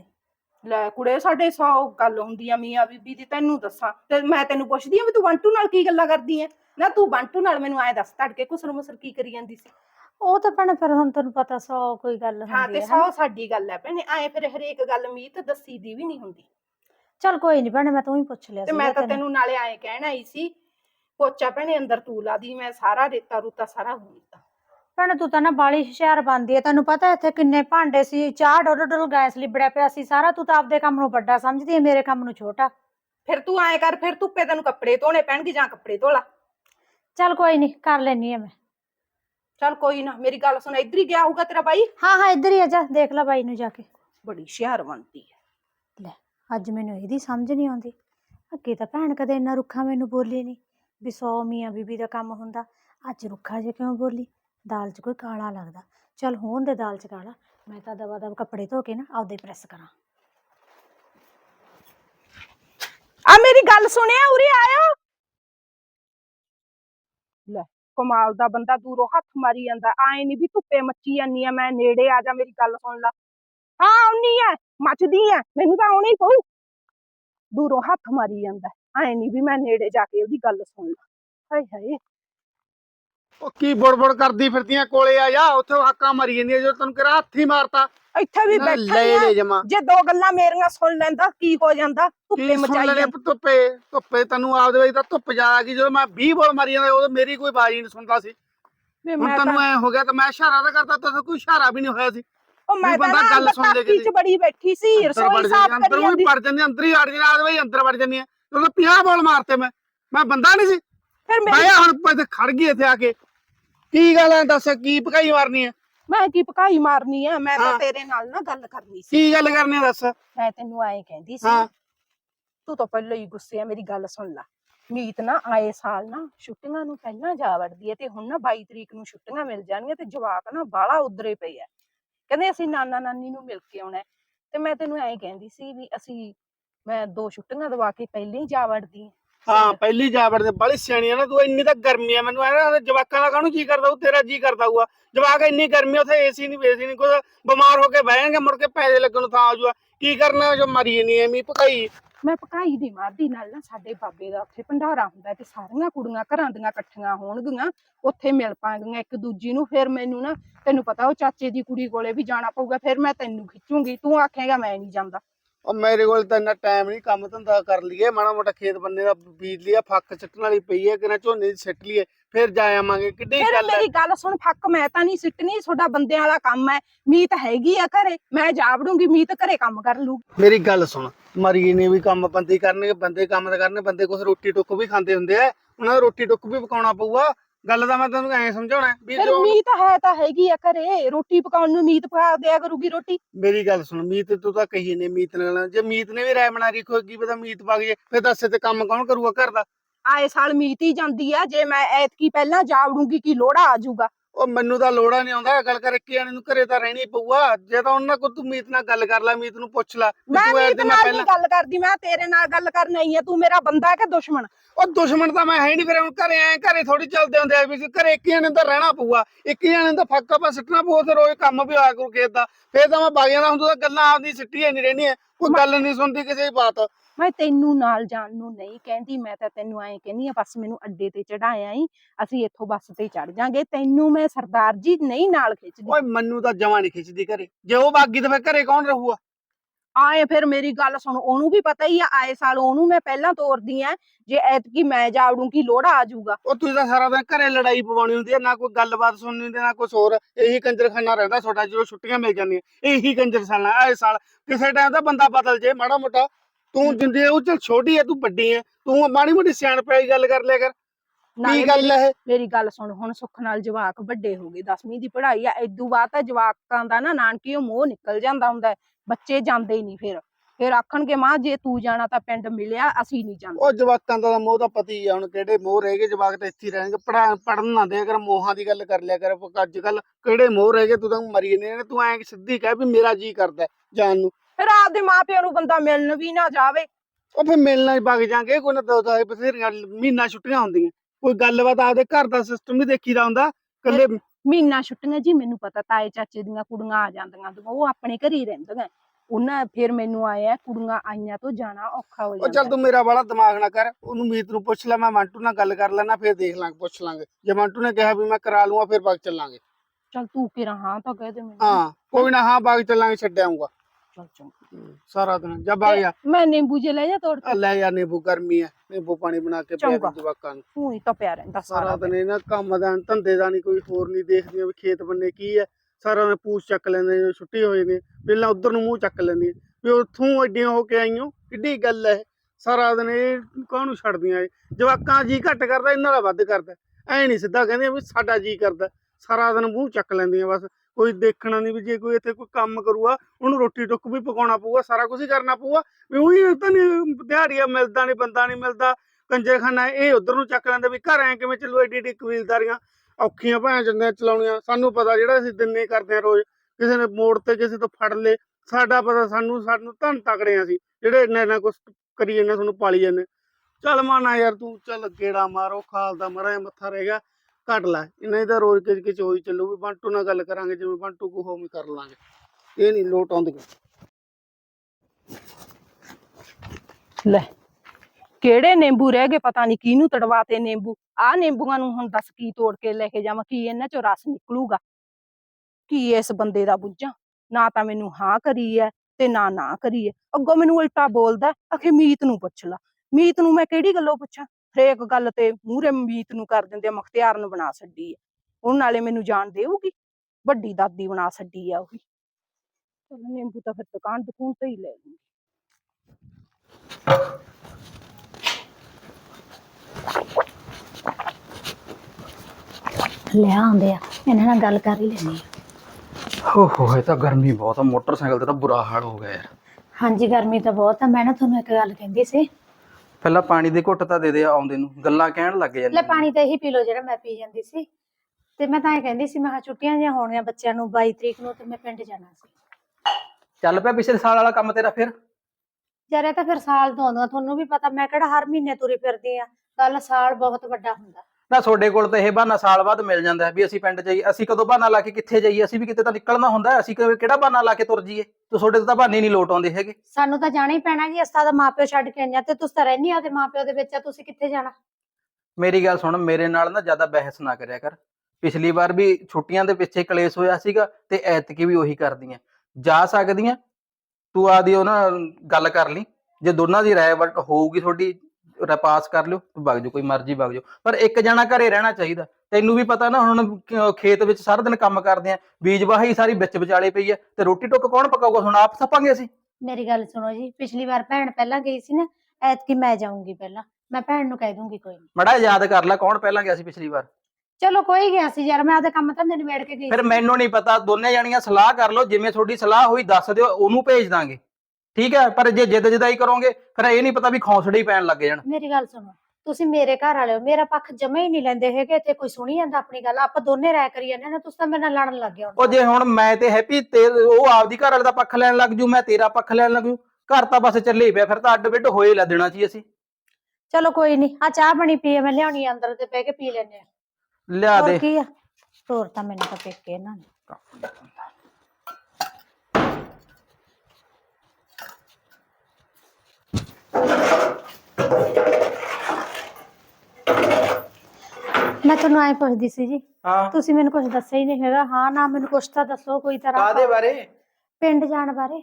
S1: ਲੈ ਕੁੜੇ ਸਾਡੇ ਸੌ ਗੱਲ ਹੁੰਦੀ ਆ ਮੀਆਂ ਬੀਬੀ ਦੀ ਤੈਨੂੰ ਦੱਸਾਂ। ਤੇ ਮੈਂ ਤੈਨੂੰ ਪੁੱਛਦੀ ਆ ਵੀ ਤੂੰ ਬੰਟੂ ਨਾਲ ਕੀ ਗੱਲਾਂ ਕਰਦੀ ਐ? ਨਾ ਤੂੰ ਬੰਟੂ ਨਾਲ ਮੈਨੂੰ ਐ ਦੱਸ ਤੜਕੇ ਕੁਸਰ ਮੁਸਰ ਕੀ ਕਰੀ ਜਾਂਦੀ ਸੀ?
S2: ਉਹ ਤਾਂ ਭੈਣੇ ਫਿਰ ਹੁਣ ਤੈਨੂੰ ਪਤਾ ਸੌ ਕੋਈ ਗੱਲ
S1: ਹਾਂ
S2: ਹੁੰਦੀ
S1: ਤੇ
S2: ਹੈ
S1: ਸੌ ਸਾਡੀ ਗੱਲ ਐ ਭੈਣੇ ਐ ਫਿਰ ਹਰੇਕ ਗੱਲ ਮੀਤ ਦੱਸੀ ਦੀ ਵੀ ਨਹੀਂ ਹੁੰਦੀ।
S2: ਚੱਲ ਕੋਈ ਨਹੀਂ ਭੈਣੇ ਮੈਂ ਤੂੰ ਹੀ ਪੁੱਛ ਲਿਆ
S1: ਤੇ ਮੈਂ ਤਾਂ
S2: ਤੈਨੂੰ।
S1: ਨਾਲੇ ਐ ਕਹਿਣ ਆਈ ਸੀ ਪੋਚਾ ਭੈਣੇ ਅੰਦਰ ਤੂੰ ਲਾ ਦੀ ਮੈਂ ਸਾਰਾ ਰੇਤਾ ਰੂਤਾ ਸਾਰਾ ਹੁੰਦਾ
S2: ਭੈਣੇ ਤੂੰ ਤਾਂ ਨਾ ਬਾਲੀ ਹੁਸ਼ਿਆਰ ਬਣਦੀ ਹੈ ਤੈਨੂੰ ਪਤਾ ਇੱਥੇ ਕਿੰਨੇ ਭਾਂਡੇ ਸੀ ਚਾਹ ਡੋਲ ਡੋਲ ਗੈਸ ਲਿਬੜਿਆ ਪਿਆ ਸੀ। ਸਾਰਾ ਤੂੰ ਤਾਂ ਆਪਦੇ ਕੰਮ ਨੂੰ ਵੱਡਾ ਸਮਝਦੀ ਹੈ ਮੇਰੇ ਕੰਮ ਨੂੰ ਛੋਟਾ।
S1: ਫਿਰ ਤੂੰ ਐ ਕਰ ਫਿਰ ਧੁੱਪੇ ਤੈਨੂੰ ਕੱਪੜੇ ਧੋਣੇ ਪੈਣਗੇ ਜਾਂ ਕੱਪੜੇ ਧੋ ਲਾ
S2: ਚੱਲ ਕੋਈ ਨਹੀਂ ਕਰ ਲੈਣੀ ਆ ਮੈਂ।
S1: ਚੱਲ ਕੋਈ ਨਾ ਮੇਰੀ ਗੱਲ ਸੁਣ ਇੱਧਰ ਹੀ ਗਿਆ ਹੋਊਗਾ ਤੇਰਾ ਬਾਈ?
S2: ਹਾਂ ਹਾਂ ਇੱਧਰ ਹੀ ਆ ਜਾ ਦੇਖ ਲੈ ਬਾਈ ਨੂੰ ਜਾ ਕੇ।
S1: ਬੜੀ ਹੁਸ਼ਿਆਰ ਬਣਦੀ ਹੈ
S2: ਲੈ ਅੱਜ ਮੈਨੂੰ ਇਹਦੀ ਸਮਝ ਨਹੀਂ ਆਉਂਦੀ। ਅੱਗੇ ਤਾਂ ਭੈਣ ਕਦੇ ਇੰਨਾ ਰੁੱਖਾ ਮੈਨੂੰ ਬੋਲੀ ਨਹੀਂ ਵੀ ਸੌ ਮੀਆਂ ਬੀਬੀ ਦਾ ਕੰਮ ਹੁੰਦਾ। ਅੱਜ ਰੁੱਖਾ ਜੇ ਕਿਉਂ ਬੋਲੀ? ਦਾਲ 'ਚ ਕੋਈ ਕਾਲਾ ਲੱਗਦਾ। ਚੱਲ ਹੋਣ ਦੇ ਦਾਲ 'ਚ ਕਾਲਾ। ਮੈਂ ਤਾਂ ਦਵਾ ਦਵ ਕੱਪੜੇ ਧੋ ਕੇ ਨਾ ਆਪਦੇ ਪ੍ਰੈਸ ਕਰਾਂ।
S1: ਆ ਮੇਰੀ ਗੱਲ ਸੁਣਿਆ? ਉਰੇ ਆਇਓ। ਲੈ, ਕਮਾਲ ਦਾ ਬੰਦਾ ਦੂਰੋਂ ਹੱਥ ਮਾਰੀ ਜਾਂਦਾ। ਆਏ ਨਹੀਂ ਵੀ ਧੁੱਪੇ ਮੱਚੀ ਜਾਂਦੀ ਆ, ਮੈਂ ਨੇੜੇ ਆ ਜਾ, ਮੇਰੀ ਗੱਲ ਸੁਣ ਲਾ। ਹਾਂ, ਆਉਣੀ ਐ ਮੱਚਦੀ ਐ ਮੈਨੂੰ ਤਾਂ ਆਉਣੀ ਪਊ। ਦੂਰੋਂ ਹੱਥ ਮਾਰੀ ਜਾਂਦਾ। ਆਏ ਨਹੀਂ ਵੀ ਮੈਂ ਨੇੜੇ ਜਾ ਕੇ ਉਹਦੀ ਗੱਲ ਸੁਣ ਲਾ। ਹਾਏ ਹਾਏ।
S3: ਉਹ ਕੀ ਬੜਬੜ ਕਰਦੀ ਫਿਰਦੀਆਂ ਕੋਲੇ ਆ ਜਾ ਉੱਥੇ ਹਾਕਾਂ ਮਾਰੀ ਜਾਂਦੀਆਂ ਜਦੋਂ ਤੈਨੂੰ ਕਿਹੜਾ ਹੱਥ ਹੀ ਮਾਰਤਾ।
S1: ਇੱਥੇ ਵੀ
S3: ਨਾ
S1: ਬੈਠਾ
S3: ਲੈ
S1: ਹੀ ਆ।
S3: ਲੈ ਜਮਾ।
S1: ਜੇ ਦੋ ਗੱਲਾਂ ਮੇਰੀਆਂ ਸੁਣ ਲੈਂਦਾ ਕੀ ਹੋ ਜਾਂਦਾ?
S3: ਕੀ
S1: ਧੁੱਪੇ
S3: ਸੁਣ
S1: ਮਚਾਈ
S3: ਲੈਣੇ
S1: ਜਾਂਦਾ।
S3: ਧੁੱਪੇ? ਧੁੱਪੇ ਤੈਨੂੰ ਆਪਦੇ ਵਿੱਚ ਤਾਂ ਧੁੱਪ ਜਾ ਗਈ ਜਦੋਂ ਮੈਂ 20 ਬੋਲ ਮਾਰੀ ਜਾਂਦਾ ਉਦੋਂ ਮੇਰੀ ਕੋਈ ਬਾਜ਼ ਹੀ ਨਹੀਂ ਸੁਣਦਾ ਸੀ।
S1: ਵੀ
S3: ਹੁਣ
S1: ਮੈਂ ਤਾਂ
S3: ਤੈਨੂੰ ਐ ਹੋ ਗਿਆ ਤਾਂ ਮੈਂ ਇਸ਼ਾਰਾ ਤਾਂ ਕਰਦਾ ਤਾਂ ਕੋਈ ਇਸ਼ਾਰਾ ਵੀ ਨਹੀਂ ਹੋਇਆ ਸੀ।
S1: ਉਹ ਮੈਂ
S3: ਵੀ
S1: ਤਾਂ
S3: ਬੰਦਾ ਗੱਲ
S1: ਅੰਦਰ
S3: ਸੁਣ ਲੈ
S1: ਤਾਕੀ ਚ। ਬੜੀ ਬੈਠੀ ਸੀ
S3: ਅੰਦਰ ਵੜ
S1: ਰਸੋਈ
S3: ਜਾਂਦੀ
S1: ਸਾਫ਼
S3: ਅੰਦਰ
S1: ਕਰੀ
S3: ਵੀ
S1: ਜਾਂਦੀ।
S3: ਵੜ ਜਾਂਦੀ ਅੰਦਰ ਹੀ ਅੜ ਜਾਂਦੀ ਆਦ ਬਈ ਅੰਦਰ ਵੜ ਜਾਂਦੀ ਆ। ਤੂੰ ਤਾਂ 50 ਬੋਲ ਮਾਰਤੇ ਮੈਂ ਮੈਂ ਬੰਦਾ ਨਹੀਂ ਸੀ।
S1: ਫਿਰ ਮੈਂ
S3: ਬਾਇਆ ਹੁਣ ਇੱਥੇ ਖੜ ਗਈ ਇੱਥੇ ਆ ਕੇ। ਕੀ ਗੱਲ ਹੈ ਦੱਸ ਕੀ ਭਕਾਈ ਮਾਰਨੀ ਹੈ
S1: ਮੈਂ ਕੀ ਪਕਾਈ ਮਾਰਨੀ ਆ ਮੈਂ ਤਾਂ
S3: ਹਾਂ।
S1: ਤੇਰੇ ਨਾਲ ਨਾ ਗੱਲ ਕਰਨੀ ਸੀ
S3: ਕੀ ਗੱਲ ਕਰਨੀ ਦੱਸ
S1: ਮੈਂ ਤੈਨੂੰ ਐਂ ਕਹਿੰਦੀ ਸੀ
S3: ਹਾਂ।
S1: ਤੂੰ ਤਾਂ ਪਹਿਲਾਂ ਹੀ ਗੁੱਸੇ ਆ ਮੇਰੀ ਗੱਲ ਸੁਣ ਲੈ ਮੀਤ ਨਾ ਆਏ ਸਾਲ ਨਾ ਛੁੱਟੀਆਂ ਨੂੰ ਪਹਿਲਾਂ ਜਾ ਵੜਦੀ ਹੈ ਤੇ ਹੁਣ ਨਾ 22 ਤਰੀਕ ਨੂੰ ਛੁੱਟੀਆਂ ਮਿਲ ਜਾਣਗੀਆਂ ਤੇ ਜਵਾਕ ਨਾ ਬਾਹਲਾ ਉਧਰੇ ਪਏ ਆ ਕਹਿੰਦੇ ਅਸੀਂ ਨਾਨਾ ਨਾਨੀ ਨੂੰ ਮਿਲ ਕੇ ਆਉਣਾ ਹੈ। ਤੇ ਮੈਂ ਤੈਨੂੰ ਐਂ ਕਹਿੰਦੀ ਸੀ ਵੀ ਅਸੀਂ ਮੈਂ ਦੋ ਛੁੱਟੀਆਂ ਦਵਾ ਕੇ ਪਹਿਲਾਂ ਹੀ ਜਾ ਵੜਦੀ ਹਾਂ।
S3: ਹਾਂ ਪਹਿਲੀ ਜਾ ਵੜਦੇ ਬੜੀ ਸਿਆਣੀ ਆ ਨਾ ਤੂੰ ਇੰਨੀ ਤਾਂ ਗਰਮੀ ਆ ਮੈਨੂੰ ਐ ਜਵਾਕਾਂ ਦਾ ਕਾਹਨੂੰ ਜੀ ਕਰਦਾ ਉਹ ਤੇਰਾ ਜੀ ਕਰਦਾ ਹੋਊਗਾ। ਜਵਾਕ ਇੰਨੀ ਗਰਮੀ ਆ, ਏਸੀ ਨਹੀਂ ਵੇਸੀ ਨਹੀਂ ਕੁਝ ਬਿਮਾਰ ਹੋ ਕੇ ਬਹਿ ਮੁੜ ਕੇ ਪੈਸੇ ਲੱਗਣ ਨੂੰ ਥਾਂ ਆ ਜਾਊਗਾ ਕੀ ਕਰਨਾ ਜੋ ਮਰੀ ਨਹੀਂ ਐਵੇਂ ਭਕਾਈ
S1: ਮੈਂ ਪਕਾਈ ਦੀ ਮਾਰਦੀ ਨਾਲ ਨਾ ਸਾਡੇ ਬਾਬੇ ਦਾ ਉੱਥੇ ਭੰਡਾਰਾ ਹੁੰਦਾ ਤੇ ਸਾਰੀਆਂ ਕੁੜੀਆਂ ਘਰਾਂ ਦੀਆਂ ਇਕੱਠੀਆਂ ਹੋਣਗੀਆਂ ਉੱਥੇ ਮਿਲ ਪਾਂਗੀਆਂ ਇੱਕ ਦੂਜੀ ਨੂੰ ਫਿਰ ਮੈਨੂੰ ਨਾ ਤੈਨੂੰ ਪਤਾ ਉਹ ਚਾਚੇ ਦੀ ਕੁੜੀ ਕੋਲੇ ਵੀ ਜਾਣਾ ਪਊਗਾ ਫਿਰ ਮੈਂ ਤੈਨੂੰ ਖਿੱਚੂੰਗੀ ਤੂੰ ਆਖੇਗਾ ਮੈਂ ਨਹੀਂ ਜਾਂਦਾ।
S3: ਉਹ ਮੇਰੇ ਕੋਲ ਤਾਂ ਇੰਨਾ ਟਾਈਮ ਨਹੀਂ ਕੰਮ ਧੰਦਾ ਕਰ ਲਈਏ ਮਾੜਾ ਮੋਟਾ ਖੇਤ ਬੰਨੇ ਦਾ ਬੀਜ ਲਿਆ ਫੱਕ ਚੱਟਣ ਵਾਲੀ ਪਈ ਹੈ ਕਿਨਾ ਝੋਨੇ ਦੀ ਸਿੱਟ ਲਈਏ ਫਿਰ ਜਾ ਆਵਾਂਗੇ ਕਿੱਡੀ
S1: ਫਿਰ
S3: ਗੱਲ ਹੈ।
S1: ਮੇਰੀ ਗੱਲ ਸੁਣ ਫੱਕ ਮੈਂ ਤਾਂ ਨਹੀਂ ਸਿੱਟਣੀ ਤੁਹਾਡਾ ਬੰਦਿਆਂ ਵਾਲਾ ਕੰਮ ਹੈ ਮੀਤ ਹੈਗੀ ਆ ਘਰੇ ਮੈਂ ਜਾ ਵੜੂੰਗੀ ਮੀਤ ਘਰੇ ਕੰਮ ਕਰ ਲੂ।
S3: ਮੇਰੀ ਗੱਲ ਸੁਣ ਮਰੀ ਨੇ ਵੀ ਕੰਮ ਬੰਦੇ ਕਰਨਗੇ ਬੰਦੇ ਕੰਮ ਤਾਂ ਕਰਨੇ ਬੰਦੇ ਕੁਛ ਰੋਟੀ ਟੁੱਕ ਵੀ ਖਾਂਦੇ ਹੁੰਦੇ ਆ ਉਹਨਾਂ ਨੂੰ ਰੋਟੀ ਟੁੱਕ ਵੀ ਪਕਾਉਣਾ ਪਊਗਾ ਗੱਲ ਤਾਂ ਮੈਂ ਤੈਨੂੰ ਐਂ ਸਮਝਾਉਣਾ ਵੀ
S1: ਫਿਰ
S3: ਜੋ
S1: ਮੀਤ ਹੈ ਤਾਂ ਹੈਗੀ ਆ ਘਰੇ ਰੋਟੀ ਪਕਾਉਣ ਨੂੰ ਮੀਤ ਪਕਾ ਦਿਆ ਕਰੂਗੀ ਰੋਟੀ।
S3: ਮੇਰੀ ਗੱਲ ਸੁਣ ਮੀਤ ਤੂੰ ਤਾਂ ਕਹੀ ਨੇ ਮੀਤ ਨਾਲ। ਜੇ ਮੀਤ ਨੇ ਵੀ ਰਾਇ ਬਣਾ ਰਹੀ ਕੋਈ ਕੀ ਪਤਾ ਮੀਤ ਵਗ ਜੇ ਫਿਰ ਦੱਸ ਤੇ ਕੰਮ ਕੌਣ ਕਰੂਗਾ ਘਰ ਦਾ?
S1: ਆਏ ਸਾਲ ਮੀਤ ਹੀ ਜਾਂਦੀ ਆ। ਜੇ ਮੈਂ ਐਤਕੀ ਪਹਿਲਾਂ ਜਾ ਵੜੂੰਗੀ ਕੀ ਲੋੜਾ ਆ ਜਾਊਗਾ।
S3: ਉਹ ਮੈਨੂੰ ਤਾਂ ਲੋੜਾ ਨਹੀਂ ਆਉਂਦਾ ਗੱਲ ਕਰ ਇੱਕ ਜਾਣੇ ਨੂੰ ਘਰੇ ਤਾਂ ਰਹਿਣੀ ਪਊਗਾ। ਜੇ ਤਾਂ ਉਹਨਾਂ ਕੋਲ ਤੂੰ ਮੀਤ ਨਾਲ ਗੱਲ ਕਰ ਲੈ ਮੀਤ ਨੂੰ ਪੁੱਛ ਲੈ ਵੀ
S1: ਮੈਂ
S3: ਤੂੰ ਐ
S1: ਮੀਤ
S3: ਮੈਂ
S1: ਨਾਲ ਨਹੀਂ ਗੱਲ ਕਰਦੀ ਮੈਂ ਤੇਰੇ ਨਾਲ ਗੱਲ ਕਰਨ ਆਈ ਆ ਤੂੰ ਮੇਰਾ ਬੰਦਾ ਕਿ ਦੁਸ਼ਮਣ?
S3: ਉਹ ਦੁਸ਼ਮਣ ਤਾਂ ਮੈਂ ਹੈ ਨਹੀਂ ਫਿਰ ਹੁਣ ਘਰੇ ਐ ਘਰੇ ਥੋੜੀ ਚੱਲਦੇ ਹੁੰਦੇ ਆ ਵੀ ਘਰੇ ਇੱਕ ਜਣੇ ਨੂੰ ਤਾਂ ਰਹਿਣਾ ਪਊਗਾ। ਇੱਕ ਜਣੇ ਨੂੰ ਤਾਂ ਫੱਕਾ ਪਾ ਸਿੱਟਣਾ ਪਊ ਤੇ ਰੋਜ਼ ਕੰਮ ਵੀ ਆਇਆ ਕਰੂ ਖੇਤ ਦਾ। ਫੇਰ ਤਾਂ ਮੈਂ ਬਾਗਿਆਂ ਦਾ ਹੁੰਦਾ ਤਾਂ ਗੱਲਾਂ ਆਪਦੀ ਸਿੱਟੀ ਨਹੀਂ ਰਹਿਣੀ ਕੋਈ ਗੱਲ ਨਹੀਂ ਸੁਣਦੀ ਕਿਸੇ ਦੀ ਬਾਤ।
S1: ਮੈਂ ਤੈਨੂੰ ਨਾਲ ਜਾਣ ਨੂੰ ਨਹੀਂ ਕਹਿੰਦੀ ਮੈਂ ਤਾਂ ਤੈਨੂੰ ਐਂ ਕਹਿੰਦੀ ਆ ਬਸ ਮੈਨੂੰ ਅੱਡੇ ਤੇ ਚੜਾਇਆ ਹੀ ਅਸੀਂ ਇੱਥੋਂ ਬੱਸ ਤੇ ਚੜ ਜਾਾਂਗੇ ਤੈਨੂੰ ਮੈਂ ਸਰਦਾਰ ਜੀ ਨਹੀਂ ਨਾਲ ਖਿੱਚਦੀ।
S3: ਓਏ ਮੈਨੂੰ ਤਾਂ ਜਮਾ ਨਹੀਂ ਖਿੱਚਦੀ ਘਰੇ। ਜੇ ਉਹ ਬਾਗੀ ਤਾਂ ਫਿਰ ਘਰੇ ਕੌਣ ਰਹੂਗਾ?
S1: ਆਏ ਫਿਰ ਮੇਰੀ ਗੱਲ ਸੁਣ, ਉਹਨੂੰ ਵੀ ਪਤਾ ਹੀ ਆ, ਆਏ ਸਾਲ ਉਹਨੂੰ ਮੈਂ ਪਹਿਲਾਂ ਤੋਰਦੀ ਆ, ਜੇ ਐਤਕੀ ਮੈਂ ਜਾ ਵੜੂੰਗੀ ਲੋੜਾ ਆ ਜਾਊਗਾ।
S3: ਉਹ ਤੁਸੀਂ ਤਾਂ ਸਾਰਾ ਦਿਨ ਘਰੇ ਲੜਾਈ ਪਵਾਉਣੀ ਹੁੰਦੀ ਹੈ ਨਾ ਕੋਈ ਗੱਲਬਾਤ ਸੁਣਨੀ ਹੁੰਦੀ, ਨਾ ਕੁਝ ਹੋਰ। ਇਹੀ ਕੰਜਰਖਾਨਾ ਰਹਿੰਦਾ ਤੁਹਾਡਾ, ਜਦੋਂ ਛੁੱਟੀਆਂ ਮਿਲ ਜਾਂਦੀਆਂ। ਇਹੀ ਕੰਜਰਖਾਨਾ, ਆਏ ਸਾਲ। ਕਿਸੇ ਟਾਈਮ ਤਾਂ ਬੰਦਾ ਬਦਲ ਜੇ, ਮਾੜਾ ਮੋਟਾ। ਤੂੰ ਜਿੰਦੇ ਉਹ ਚ ਛੋਟੀ ਹੈ ਤੂੰ ਵੱਡੀ ਹੈ ਤੂੰ ਮਾੜੀ ਮੋਟੀ ਸਿਆਣ ਪਿਆਈ ਗੱਲ ਕਰ ਲਿਆ ਕਰ।
S1: ਨਾਲੇ
S3: ਕੀ ਗੱਲ ਹੈ?
S1: ਮੇਰੀ ਗੱਲ ਸੁਣ ਹੁਣ ਸੁੱਖ ਨਾਲ ਜਵਾਕ ਵੱਡੇ ਹੋ ਗਏ 10ਵੀਂ ਦੀ ਪੜ੍ਹਾਈ ਆ ਏਦੂ ਬਾਅਦ ਤਾਂ ਜਵਾਕਾਂ ਦਾ ਨਾ ਨਾਨਕੀ ਮੋਹ ਨਿਕਲ ਜਾਂਦਾ ਹੁੰਦਾ ਹੈ। ਬੱਚੇ ਜਾਂਦੇ ਹੀ ਨਹੀਂ ਫਿਰ। ਫਿਰ ਆਖਣਗੇ ਮਾਂ ਜੇ ਤੂੰ ਜਾਣਾ ਤਾਂ ਪਿੰਡ ਮਿਲਿਆ ਅਸੀਂ ਨਹੀਂ ਜਾਂਦੇ।
S3: ਉਹ ਜਵਾਕਾਂ ਦਾ ਤਾਂ ਮੋਹ ਤਾਂ ਪਤੀ ਆ ਹੁਣ ਕਿਹੜੇ ਮੋਹ ਰਹਿ ਗਏ ਜਵਾਕ ਤਾਂ ਇੱਥੇ ਹੀ ਰਹਿਣਗੇ। ਪੜਾ ਪੜਨ ਨਾ ਦੇ ਕਰ ਮੋਹਾਂ ਦੀ ਗੱਲ ਕਰ ਲਿਆ ਕਰ ਅੱਜ ਕੱਲ ਕਿਹੜੇ ਮੋਹ ਰਹਿ ਗਏ ਤੂੰ ਤਾਂ ਮਰੀ ਨੇ ਤੂੰ ਐਂ ਸਿੱਧੀ ਕਹਿ ਵੀ ਮੇਰਾ ਜੀ ਕਰਦਾ ਹੈ ਜਾਣ ਨੂੰ।
S1: ਫਿਰ ਆਪਦੇ ਮਾਪਿਆਂ ਨੂੰ ਬੰਦਾ ਮਿਲਣ ਵੀ ਨਾ ਜਾਵੇ।
S3: ਉਹ ਫਿਰ ਮਿਲਣਾ ਹੀ ਵਗ ਜਾਾਂਗੇ ਕੋਈ ਨਾ ਦੋ ਦੋ ਬਥੇਰੀਆਂ ਮਹੀਨਾ ਛੁੱਟੀਆਂ ਹੁੰਦੀਆਂ। ਕੋਈ ਗੱਲਬਾਤ ਆਪਦੇ ਘਰ ਦਾ ਸਿਸਟਮ ਵੀ ਦੇਖੀਦਾ ਹੁੰਦਾ ਕੱਲੇ
S1: ਮਹੀਨਾ ਛੁੱਟੀਆਂ ਜੀ ਮੈਨੂੰ ਪਤਾ ਤਾਏ ਚਾਚੇ ਦੀਆਂ ਕੁੜੀਆਂ ਆ ਜਾਂਦੀਆਂ ਹੁੰਦੀਆਂ, ਉਹ ਆਪਣੇ ਘਰ ਹੀ ਰਹਿੰਦੀਆਂ। ਉਹਨਾਂ ਫਿਰ ਮੈਨੂੰ ਆਇਆ ਕੁੜੀਆਂ ਆਈਆਂ ਤੋਂ ਜਾਣਾ ਔਖਾ ਹੋ
S3: ਉਹ
S1: ਜਾਂਦਾ।
S3: ਚੱਲ ਤੂੰ ਮੇਰਾ ਵਾਲਾ ਦਿਮਾਗ ਨਾ ਕਰ ਉਹਨੂੰ ਮੀਤ ਨੂੰ ਪੁੱਛ ਲੈ ਮੈਂ ਮੰਟੂ ਨਾਲ ਗੱਲ ਕਰ ਲੈਣਾ ਫਿਰ ਦੇਖ ਲਾਂਗੇ ਪੁੱਛ ਲਾਂਗੇ। ਜੇ ਮੰਟੂ ਨੇ ਕਿਹਾ ਵੀ ਮੈਂ ਕਰਾ ਲੂੰਗਾ ਫਿਰ ਬਾਗ ਚੱਲਾਂਗੇ।
S1: ਚੱਲ ਤੂੰ ਕਿਰਾ ਹਾਂ ਤਾਂ ਕਹਿ ਦੇ ਮੈਨੂੰ।
S3: ਹਾਂ ਕੋਈ ਨਾ ਹਾਂ ਬਾਗ ਚੱਲਾਂਗੇ ਛੱਡ ਆਊਂਗਾ।
S1: ਚੱਲ ਚੰਗਾ।
S3: ਸਾਰਾ ਦਿਨ ਜਾ ਬਾਗ ਜਾ
S1: ਮੈਂ ਨਿੰਬੂ ਜੇ ਲੈ ਜਾ ਤੋੜ
S3: ਆ
S1: ਕੇ
S3: ਲੈ ਯਾਰ ਨਿੰਬੂ ਗਰਮੀ ਹੈ ਨਿੰਬੂ ਪਾਣੀ ਬਣਾ ਕੇ ਪਿਆ
S1: ਚੰਗਾ।
S3: ਦੇ ਜਵਾਕਾਂ ਨੂੰ।
S1: ਤੂੰ ਹੀ ਤਾਂ ਪਿਆ ਰਹਿੰਦਾ
S3: ਸਾਰਾ
S1: ਸਾਰਾ
S3: ਦਿਨ ਇਹਨਾਂ ਕੰਮ ਦਾ ਧੰਦੇ ਦਾ ਨਹੀਂ ਕੋਈ ਹੋਰ ਨਹੀਂ ਦੇਖਦੀਆਂ ਵੀ ਖੇਤ ਬੰਨੇ ਕੀ ਹੈ ਸਾਰਾ ਦਿਨ ਪੂਛ ਚੱਕ ਲੈਂਦੇ ਨੇ ਛੁੱਟੀ ਹੋ ਜਾਂਦੀ ਪਹਿਲਾਂ ਉਧਰ ਨੂੰ ਮੂੰਹ ਚੱਕ ਲੈਂਦੀ ਵੀ ਉੱਥੋਂ ਐਡੀਆਂ ਹੋ ਕੇ ਆਈਓ ਕਿੱਡੀ ਗੱਲ ਹੈ ਇਹ? ਸਾਰਾ ਦਿਨ ਇਹ ਕਾਹਨੂੰ ਛੱਡਦੀਆਂ ਇਹ? ਜਵਾਕਾਂ ਜੀ ਘੱਟ ਕਰਦਾ ਇਹਨਾਂ ਦਾ ਵੱਧ ਕਰਦਾ। ਐ ਨਹੀਂ ਸਿੱਧਾ ਕਹਿੰਦੇ ਵੀ ਸਾਡਾ ਜੀ ਕਰਦਾ। ਸਾਰਾ ਦਿਨ ਮੂੰਹ ਚੱਕ ਲੈਂਦੀਆਂ ਬਸ। ਕੋਈ ਦੇਖਣਾ ਨਹੀਂ ਵੀ ਜੇ ਕੋਈ ਇੱਥੇ ਕੋਈ ਕੰਮ ਕਰੂਗਾ, ਉਹਨੂੰ ਰੋਟੀ ਟੁੱਕ ਵੀ ਪਕਾਉਣਾ ਪਊਗਾ, ਸਾਰਾ ਕੁਝ ਹੀ ਕਰਨਾ ਪਊਗਾ। ਵੀ ਉਹੀ ਤਾਂ ਨਹੀਂ ਦਿਹਾੜੀਆ ਮਿਲਦਾ ਨਹੀਂ ਬੰਦਾ ਨਹੀਂ ਮਿਲਦਾ, ਕੰਜਰਖਾਨਾ ਇਹ ਉਧਰ ਨੂੰ ਚੱਕ ਲੈਂਦਾ ਵੀ ਘਰ ਐ ਕਿਵੇਂ ਚੱਲੂ, ਐਡੀ ਐਡੀ ਕਬੀਲਦਾਰੀਆਂ। ਔਖੀਆਂ ਭਾਂ ਜੰਨੇ ਚਲਾਉਣੀਆਂ, ਸਾਨੂੰ ਪਤਾ ਜਿਹੜਾ ਅਸੀਂ ਦਿਨੇ ਕਰਦੇ ਆ ਰੋਜ਼, ਕਿਸੇ ਨੇ ਮੋੜ ਤੇ ਕਿਸੇ ਤੋਂ ਫੜ ਲੇ ਸਾਡਾ ਪਤਾ ਸਾਨੂੰ ਸਾਨੂੰ ਧੰਨ ਤਕੜੇ ਆ ਸੀ ਜਿਹੜੇ ਇੰਨਾ ਇੰਨਾ ਕੁਛ ਕਰੀ ਜਾਂਦੇ ਤੁਹਾਨੂੰ ਪਾਲੀ ਜਾਂਦੇ ਚੱਲ ਮਾਨਾ ਯਾਰ ਤੂੰ, ਚੱਲ ਗੇੜਾ ਮਾਰੋ ਖਾਲ ਦਾ ਮਰਾ ਮੱਥਾ ਰਹਿ ਗਿਆ। ਘਟ ਲੈ। ਇਹਨਾਂ ਦਾ ਰੋਜ਼ ਕਿਚ ਕਿਚ ਹੋਈ ਚੱਲੂ ਵੀ ਬੰਟੂ ਨਾਲ ਗੱਲ ਕਰਾਂਗੇ, ਜਿਵੇਂ ਬੰਟੂ ਕੋ ਹੋਵੇਂ ਕਰ ਲਾਂਗੇ। ਇਹ ਨਹੀਂ ਲੋਟ ਆਉਂਦੀਆਂ
S1: ਲੈ, ਕਿਹੜੇ ਨਿੰਬੂ ਰਹਿ ਗਏ ਪਤਾ ਨਹੀਂ ਕਿਹਨੂੰ ਤੜਵਾਤੇ ਨਿੰਬੂ। ਆਹ ਨਿੰਬੂਆਂ ਨੂੰ ਹੁਣ ਦੱਸ ਕੀ ਤੋੜ ਕੇ ਲੈ ਕੇ ਜਾਵਾਂ, ਕੀ ਇਹਨਾਂ ਚੋਂ ਰਸ ਨਿਕਲੂਗਾ? ਕੀ ਇਸ ਬੰਦੇ ਦਾ ਬੁੱਝਾਂ? ਨਾ ਤਾਂ ਮੈਨੂੰ ਹਾਂ ਕਰੀ ਐ ਤੇ ਨਾ ਨਾ ਕਰੀ ਐ ਅੱਗੋਂ ਮੈਨੂੰ ਉਲਟਾ ਬੋਲਦਾ, ਅਖੇ ਮੀਤ ਨੂੰ ਪੁੱਛ ਲਾ। ਮੀਤ ਨੂੰ ਮੈਂ ਕਿਹੜੀ ਗੱਲੋਂ ਪੁੱਛਾਂ? ਹਰੇਕ ਗੱਲ ਤੇ ਮੂਹਰੇ ਮੀਤ ਨੂੰ ਕਰ ਦਿੰਦੇ ਆ, ਮੁਖਤਿਆਰ ਨੂੰ ਬਣਾ ਛੱਡੀ ਐ ਉਹ ਨਾਲੇ ਮੈਨੂੰ ਜਾਣ ਦੇਊਗੀ ਵੱਡੀ ਦਾਦੀ ਬਣਾ ਛੱਡੀ ਆ ਉਹੀ ਚੱਲ ਨਿੰਬੂ ਤਾਂ ਫਿਰ ਦੁਕਾਨ ਦੁਕਾਨ ਤੋਂ ਹੀ ਲੈ ਲੂੰਗੀ
S2: ਲੈ ਆਉਂਦੇ ਆ ਇਹਨਾਂ ਨਾਲ ਗੱਲ ਕਰ ਹੀ ਲੈਣੀ
S4: ਹੋ ਹੋ ਇਹ ਤਾਂ ਗਰਮੀ ਬਹੁਤ ਆ ਮੋਟਰਸਾਈਕਲ ਤੇ ਤਾਂ ਬੁਰਾ ਹਾਲ ਹੋ ਗਿਆ ਯਾਰ।
S2: ਹਾਂਜੀ ਗਰਮੀ ਤਾਂ ਬਹੁਤ ਆ ਮੈਂ ਨਾ ਤੁਹਾਨੂੰ ਇੱਕ ਗੱਲ ਕਹਿੰਦੀ ਸੀ
S4: ਪਹਿਲਾਂ ਪਾਣੀ ਦੀ ਘੁੱਟ ਤਾਂ ਦੇ ਦੇ ਆਉਂਦੇ ਨੂੰ ਗੱਲਾਂ ਕਹਿਣ ਲੱਗ
S2: ਲੈ
S4: ਜਾਂਦੇ
S2: ਪਾਣੀ ਤਾਂ ਇਹੀ ਪੀ ਲਓ ਜਿਹੜਾ ਮੈਂ ਪੀ ਜਾਂਦੀ ਸੀ। ਤੇ ਮੈਂ ਤਾਂ ਇਹ ਕਹਿੰਦੀ ਸੀ ਮੈਂ ਕਿਹਾ ਛੁੱਟੀਆਂ ਜਿਹੀਆਂ ਹੋਣੀਆਂ ਬੱਚਿਆਂ ਨੂੰ 22 ਤਰੀਕ ਨੂੰ ਤੇ ਮੈਂ ਪਿੰਡ ਜਾਣਾ ਸੀ।
S4: ਚੱਲ ਪਿਆ ਪਿਛਲੇ ਸਾਲ ਵਾਲਾ ਕੰਮ ਤੇਰਾ ਫਿਰ?
S2: ਯਾਰ ਇਹ ਤਾਂ ਫਿਰ ਸਾਲ ਤੋਂ ਆਉਂਦਾ ਤੁਹਾਨੂੰ ਵੀ ਪਤਾ ਮੈਂ ਕਿਹੜਾ ਹਰ ਮਹੀਨੇ ਤੁਰੀ ਫਿਰਦੀ ਆ ਕੱਲ ਸਾਲ ਬਹੁਤ ਵੱਡਾ ਹੁੰਦਾ।
S4: ਨਾ ਤੁਹਾਡੇ ਕੋਲ ਤਾਂ ਇਹ ਬਹਾਨਾ ਸਾਲ ਬਾਅਦ ਮਿਲ ਜਾਂਦਾ ਵੀ ਅਸੀਂ ਪਿੰਡ ਜਾਈਏ ਅਸੀਂ ਕਦੋਂ ਬਹਾਨਾ ਲਾ ਕੇ ਕਿੱਥੇ ਜਾਈਏ ਅਸੀਂ ਵੀ ਕਿਤੇ ਤਾਂ ਨਿਕਲਣਾ ਹੁੰਦਾ ਅਸੀਂ ਕਿਹੜਾ ਬਹਾਨਾ ਲਾ ਕੇ ਤੁਰ ਜਾਈਏ? ਤੇ ਤੁਹਾਡੇ ਤੋਂ ਬਹਾਨੇ ਨਹੀਂ ਲੋਟ ਆਉਂਦੇ ਹੈਗੇ।
S2: ਸਾਨੂੰ ਤਾਂ ਜਾਣਾ ਹੀ ਪੈਣਾ ਜੀ ਅਸਤਾ ਦਾ ਮਾਪਿਓ ਛੱਡ ਕੇ ਆਈਆਂ ਤੇ ਤੁਸੀਂ ਤਾਂ ਰਹਿੰਦੀ ਆ ਤੇ ਮਾਪਿਓ ਦੇ ਵਿੱਚ ਆ ਤੁਸੀਂ ਕਿੱਥੇ ਜਾਣਾ?
S4: ਮੇਰੀ ਗੱਲ ਸੁਣ ਮੇਰੇ ਨਾਲ ਨਾ ਜ਼ਿਆਦਾ ਬਹਿਸ ਨਾ ਕਰਿਆ ਕਰ। ਪਿਛਲੀ ਵਾਰ ਵੀ ਛੁੱਟੀਆਂ ਦੇ ਪਿੱਛੇ ਕਲੇਸ਼ ਹੋਇਆ ਸੀਗਾ ਤੇ ਐਤਕੀ ਵੀ ਉਹੀ ਕਰਦੀਆਂ। ਜਾ ਸਕਦੀਆਂ ਤੂੰ ਆਦੀ ਉਹ ਨਾ ਗੱਲ ਕਰ ਲਈ। ਜੇ ਦੋਨਾਂ ਦੀ ਰਾਏ ਹੋਊਗੀ ਤੁਹਾਡੀ ਪਾਸ ਕਰ ਲਿਓ ਵਗ ਜਾਓ ਕੋਈ ਮਰਜ਼ੀ ਵਗ ਜਾਓ। ਪਰ ਇੱਕ ਜਣਾ ਘਰੇ ਰਹਿਣਾ ਚਾਹੀਦਾ। ਤੈਨੂੰ ਵੀ ਪਤਾ ਨਾ ਹੁਣ ਕ- ਖੇਤ ਵਿੱਚ ਸਾਰਾ ਦਿਨ ਕੰਮ ਕਰਦੇ ਆ ਬੀਜ ਵਾਹੀ ਸਾਰੀ ਵਿੱਚ ਵਿਚਾਲੇ ਪਈ ਆ ਤੇ ਰੋਟੀ ਟੁੱਕ ਕੌਣ ਪਕਾਊਗਾ? ਹੁਣ ਆਪ ਥੱਪਾਂਗੇ ਅਸੀਂ।
S2: ਮੇਰੀ ਗੱਲ ਸੁਣੋ ਜੀ ਪਿਛਲੀ ਵਾਰ ਭੈਣ ਪਹਿਲਾਂ ਗਈ ਸੀ ਨਾ ਐਤਕੀ ਮੈਂ ਜਾਊਂਗੀ ਪਹਿਲਾਂ। ਮੈਂ ਭੈਣ ਨੂੰ ਕਹਿ ਦੂੰਗੀ ਕੋਈ ਨੀ
S4: ਮੜਾ ਯਾਦ ਕਰ ਲੈ ਕੌਣ ਪਹਿਲਾਂ ਗਿਆ ਸੀ ਪਿਛਲੀ ਵਾਰ।
S2: ਚਲੋ ਕੋਈ ਗਿਆ ਸੀ ਯਾਰ ਮੈਂ ਆਪਦੇ ਕੰਮ ਧੰਦੇ ਨਿਬੇੜ ਕੇ ਗਈ
S4: ਫਿਰ
S2: ਸੀ।
S4: ਮੈਨੂੰ ਨਹੀਂ ਪਤਾ ਦੋਨੇ ਜਣੀਆਂ ਸਲਾਹ ਕਰ ਲਓ ਜਿਵੇਂ ਤੁਹਾਡੀ ਸਲਾਹ ਹੋਈ ਦੱਸ ਦਿਓ ਉਹਨੂੰ ਭੇਜ ਦਾਂਗੇ। ਠੀਕ ਹੈ ਪਰ ਜੇ ਜਿੱਦ ਜਦਾਈ ਕਰੋਗੇ ਫਿਰ ਇਹ ਨਹੀਂ ਪਤਾ ਵੀ ਖੌਂਸੜੇ ਹੀ ਪੈਣ ਲੱਗ ਜਾਣ।
S2: ਮੇਰੀ ਗੱਲ ਸੁਣੋ ਤੁਸੀਂ ਮੇਰੇ ਘਰ ਵਾਲੇ ਹੋ ਮੇਰਾ ਪੱਖ ਜਮੇ ਹੀ ਨਹੀਂ ਲੈਂਦੇ ਹੈਗੇ ਇੱਥੇ ਕੋਈ ਸੁਣੀ ਜਾਂਦਾ ਆਪਣੀ ਗੱਲ ਆਪਾਂ ਦੋਨੇ ਰਾਇ ਕਰੀ ਜਾਂਦੇ ਨੇ ਤੁਸੀਂ ਤਾਂ ਮੇਰੇ ਨਾਲ ਲੜਨ ਲੱਗ ਗਏ
S4: ਉਹ ਜੇ ਹੁਣ ਮੈਂ ਤੇ ਹੈਪੀ ਤੇ ਉਹ ਆਪਦੀ ਘਰ ਵਾਲੇ ਦਾ ਪੱਖ ਲੈਣ ਲੱਗ ਜੂ ਮੈਂ ਤੇਰਾ ਪੱਖ ਲੈਣ ਲੱਗ ਜੂ ਘਰ ਤਾਂ ਬਸ ਚੱਲੇ ਹੀ ਪਿਆ ਫਿਰ ਤਾਂ ਅੱਡ ਬਿੱਡ ਹੋਏ ਲੱਦਣਾ ਸੀ ਅਸੀਂ।
S2: ਚਲੋ ਕੋਈ ਨਹੀਂ ਆ ਚਾਹ ਬਣੀ ਪੀ ਆ, ਮੈਂ ਲਿਆਉਣੀ ਆ ਅੰਦਰ ਤੇ ਬਹਿ ਕੇ ਪੀ ਲੈਣੇ ਆ
S4: ਲਿਆ
S2: ਹੋਰ
S4: ਦੇ।
S2: ਕੀ ਆ? ਤੋਰ ਤਾਂ ਮੈਨੂੰ ਤਾਂ ਪੇਕੇ ਇਹਨਾਂ ਨੇ। ਮੈਂ ਤੁਹਾਨੂੰ ਐ ਪੁੱਛਦੀ ਸੀ ਜੀ
S4: ਹਾਂ।
S2: ਤੁਸੀਂ ਮੈਨੂੰ ਕੁਝ ਦੱਸਿਆ ਹੀ ਨਹੀਂ ਹੈਗਾ। ਹਾਂ ਨਾ ਮੈਨੂੰ ਕੁਛ ਤਾਂ ਦੱਸੋ ਕੋਈ ਤਰ੍ਹਾਂ
S4: ਕਾਦੇ ਬਾਰੇ?
S2: ਪਿੰਡ ਜਾਣ ਬਾਰੇ।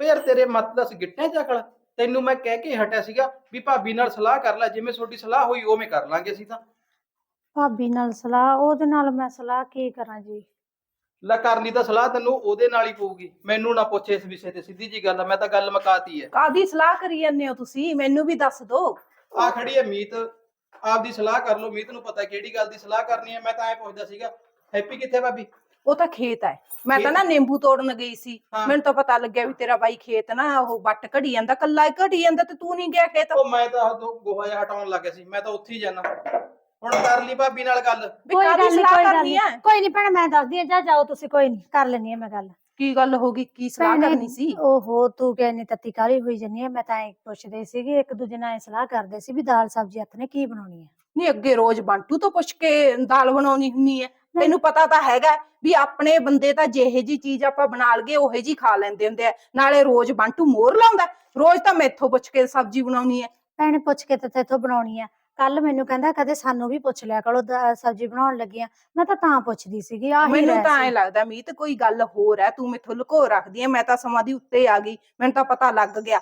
S4: ਓ ਯਾਰ ਤੇਰੇ ਮੱਤ ਦੱਸ ਗਿੱਟੇ ਚੱਕਲ ਤੈਨੂੰ ਮੈਂ ਕਹਿ ਕੇ ਹਟਿਆ ਸੀਗਾ ਵੀ ਭਾਬੀ ਨਾਲ ਸਲਾਹ ਕਰ ਲੈ ਜਿਵੇਂ ਤੁਹਾਡੀ ਸਲਾਹ ਹੋਈ ਉਵੇਂ ਕਰ ਲਾਂਗੇ ਅਸੀਂ ਤਾਂ।
S2: ਭਾਬੀ ਨਾਲ ਸਲਾਹ ਉਹਦੇ ਨਾਲ ਮੈਂ ਸਲਾਹ ਕੀ ਕਰਾਂ ਜੀ?
S4: ਲੈ ਕਰਨੀ ਤਾਂ ਸਲਾਹ ਤੈਨੂੰ ਉਹਦੇ ਨਾਲ ਹੀ ਪਊਗੀ। ਮੈਨੂੰ ਨਾ ਪੁੱਛ ਇਸ ਵਿਸ਼ੇ ਤੇ ਸਿੱਧੀ ਜੀ ਗੱਲ ਆ ਮੈਂ ਤਾਂ ਗੱਲ ਮੁਕਾਤੀ ਹੈ
S1: ਕਾਦੀ ਸਲਾਹ ਕਰੀ ਜਾਂਦੇ ਹੋ ਤੁਸੀਂ? ਮੈਨੂੰ ਵੀ ਦੱਸ ਦਿਓ
S4: ਆ ਖੜੀ ਹੈ ਮੀਤ। ਆਪਦੀ ਸਲਾਹ ਕਰ ਲਓ ਮੀਤ ਨੂੰ ਪਤਾ ਕਿਹੜੀ ਗੱਲ ਦੀ ਸਲਾਹ ਕਰਨੀ ਹੈ ਮੈਂ ਤਾਂ ਐ ਪੁੱਛਦਾ ਸੀਗਾ ਹੈਪੀ ਕਿੱਥੇ ਭਾਬੀ?
S1: ਉਹ ਤਾਂ ਖੇਤ ਹੈ। ਮੈਂ ਤਾਂ ਨਾ ਨਿੰਬੂ ਤੋੜਨ ਗਈ ਸੀ।
S4: ਹਾਂ।
S1: ਮੈਨੂੰ ਤਾਂ ਪਤਾ ਲੱਗਿਆ ਵੀ ਤੇਰਾ ਬਾਈ ਖੇਤ ਨਾ ਉਹ ਵੱਟ ਘੜੀ ਜਾਂਦਾ ਕੱਲਾ ਹੀ ਘੜੀ ਜਾਂਦਾ ਤੇ ਤੂੰ ਨਹੀਂ ਗਿਆ ਖੇਤ।
S4: ਉਹ ਮੈਂ ਤਾਂ ਉਹ ਗੋਹਾ ਜਿਹਾ ਹਟਾਉਣ ਲੱਗ ਗਿਆ ਸੀ ਮੈਂ ਤਾਂ ਉੱਥੇ ਹੀ ਜਾਣਾ ਹੁਣ ਕਰ ਲਈ ਭਾਬੀ ਨਾਲ ਗੱਲ।
S1: ਵੀ
S2: ਕੋਈ
S1: ਕਾਦੀ
S2: ਗੱਲ ਨੀ,
S1: ਸਲਾਹ
S2: ਕੋਈ ਗੱਲ
S1: ਕਰਨੀ
S2: ਨੀ।
S1: ਹੈ?
S2: ਕੋਈ ਨਹੀਂ ਭੈਣ ਮੈਂ ਦੱਸਦੀ ਆ ਜਾ ਜਾਓ ਤੁਸੀਂ ਕੋਈ ਨਹੀਂ ਕਰ ਲੈਣੀ ਆ ਮੈਂ ਗੱਲ।
S1: ਕੀ ਗੱਲ ਹੋ ਗਈ? ਕੀ ਸਲਾਹ
S2: ਭੈਣੇ,
S1: ਕਰਨੀ ਸੀ?
S2: ਓਹੋ ਤੂੰ ਕਹਿੰਨੀ ਤੱਤੀ ਕਾਲੀ ਹੋਈ ਜੰਨੀ ਆ ਮੈਂ ਤਾਂ ਐ ਪੁੱਛਦੇ ਸੀਗੇ ਇੱਕ ਦੂਜੇ ਨਾਲ ਸਲਾਹ ਕਰਦੇ ਸੀ ਵੀ ਦਾਲ ਸਬਜ਼ੀ ਹੱਥ ਨੇ ਕੀ ਬਣਾਉਣੀ ਹੈ
S1: ਨਹੀਂ ਅੱਗੇ ਰੋਜ਼ ਬੰਟੂ ਤੋਂ ਪੁੱਛ ਕੇ ਦਾਲ ਬਣਾਉਣੀ ਹੁੰਨੀ ਹੈ ਤੈਨੂੰ ਪਤਾ ਤਾਂ ਹੈਗਾ ਵੀ ਆਪਣੇ ਬੰਦੇ ਤਾਂ ਜਿਹੇ ਜੀ ਚੀਜ਼ ਆਪਾਂ ਬਣਾ ਲਗੇ ਉਹੇ ਜੀ ਖਾ ਲੈਂਦੇ ਹੁੰਦੇ ਆ ਨਾਲੇ ਰੋਜ਼ ਬੰਟੂ ਮੋਰ ਲਾਉਂਦਾ। ਰੋਜ਼ ਤਾਂ ਮੈਥੋਂ ਪੁੱਛ ਕੇ ਸਬਜ਼ੀ ਬਣਾਉਣੀ ਹੈ
S2: ਭੈਣ ਪੁੱਛ ਕੇ ਤੇ ਤੇਥੋਂ ਬਣਾਉਣੀ ਆ ਕੱਲ ਮੈਨੂੰ ਕਹਿੰਦਾ ਕਦੇ ਸਾਨੂੰ ਵੀ ਪੁੱਛ ਲਿਆ ਕਰੋ ਦਾ- ਸਬਜ਼ੀ ਬਣਾਉਣ ਲੱਗੀਆਂ ਮੈਂ ਤਾਂ ਤਾਂ ਪੁੱਛਦੀ ਸੀਗੀ ਆਹੀ
S1: ਮੈਨੂੰ
S2: ਰਹਿ
S1: ਤਾਂ
S2: ਸੀ।
S1: ਐ ਲੱਗਦਾ ਮੀਤ ਕੋਈ ਗੱਲ ਹੋਰ ਹੈ ਤੂੰ ਮੈਥੋਂ ਲੁਕੋ ਰੱਖਦੀ ਐ ਮੈਂ ਤਾਂ ਸਮਾਂ ਦੀ ਉੱਤੇ ਆ ਗਈ ਮੈਨੂੰ ਤਾਂ ਪਤਾ ਲੱਗ ਗਿਆ।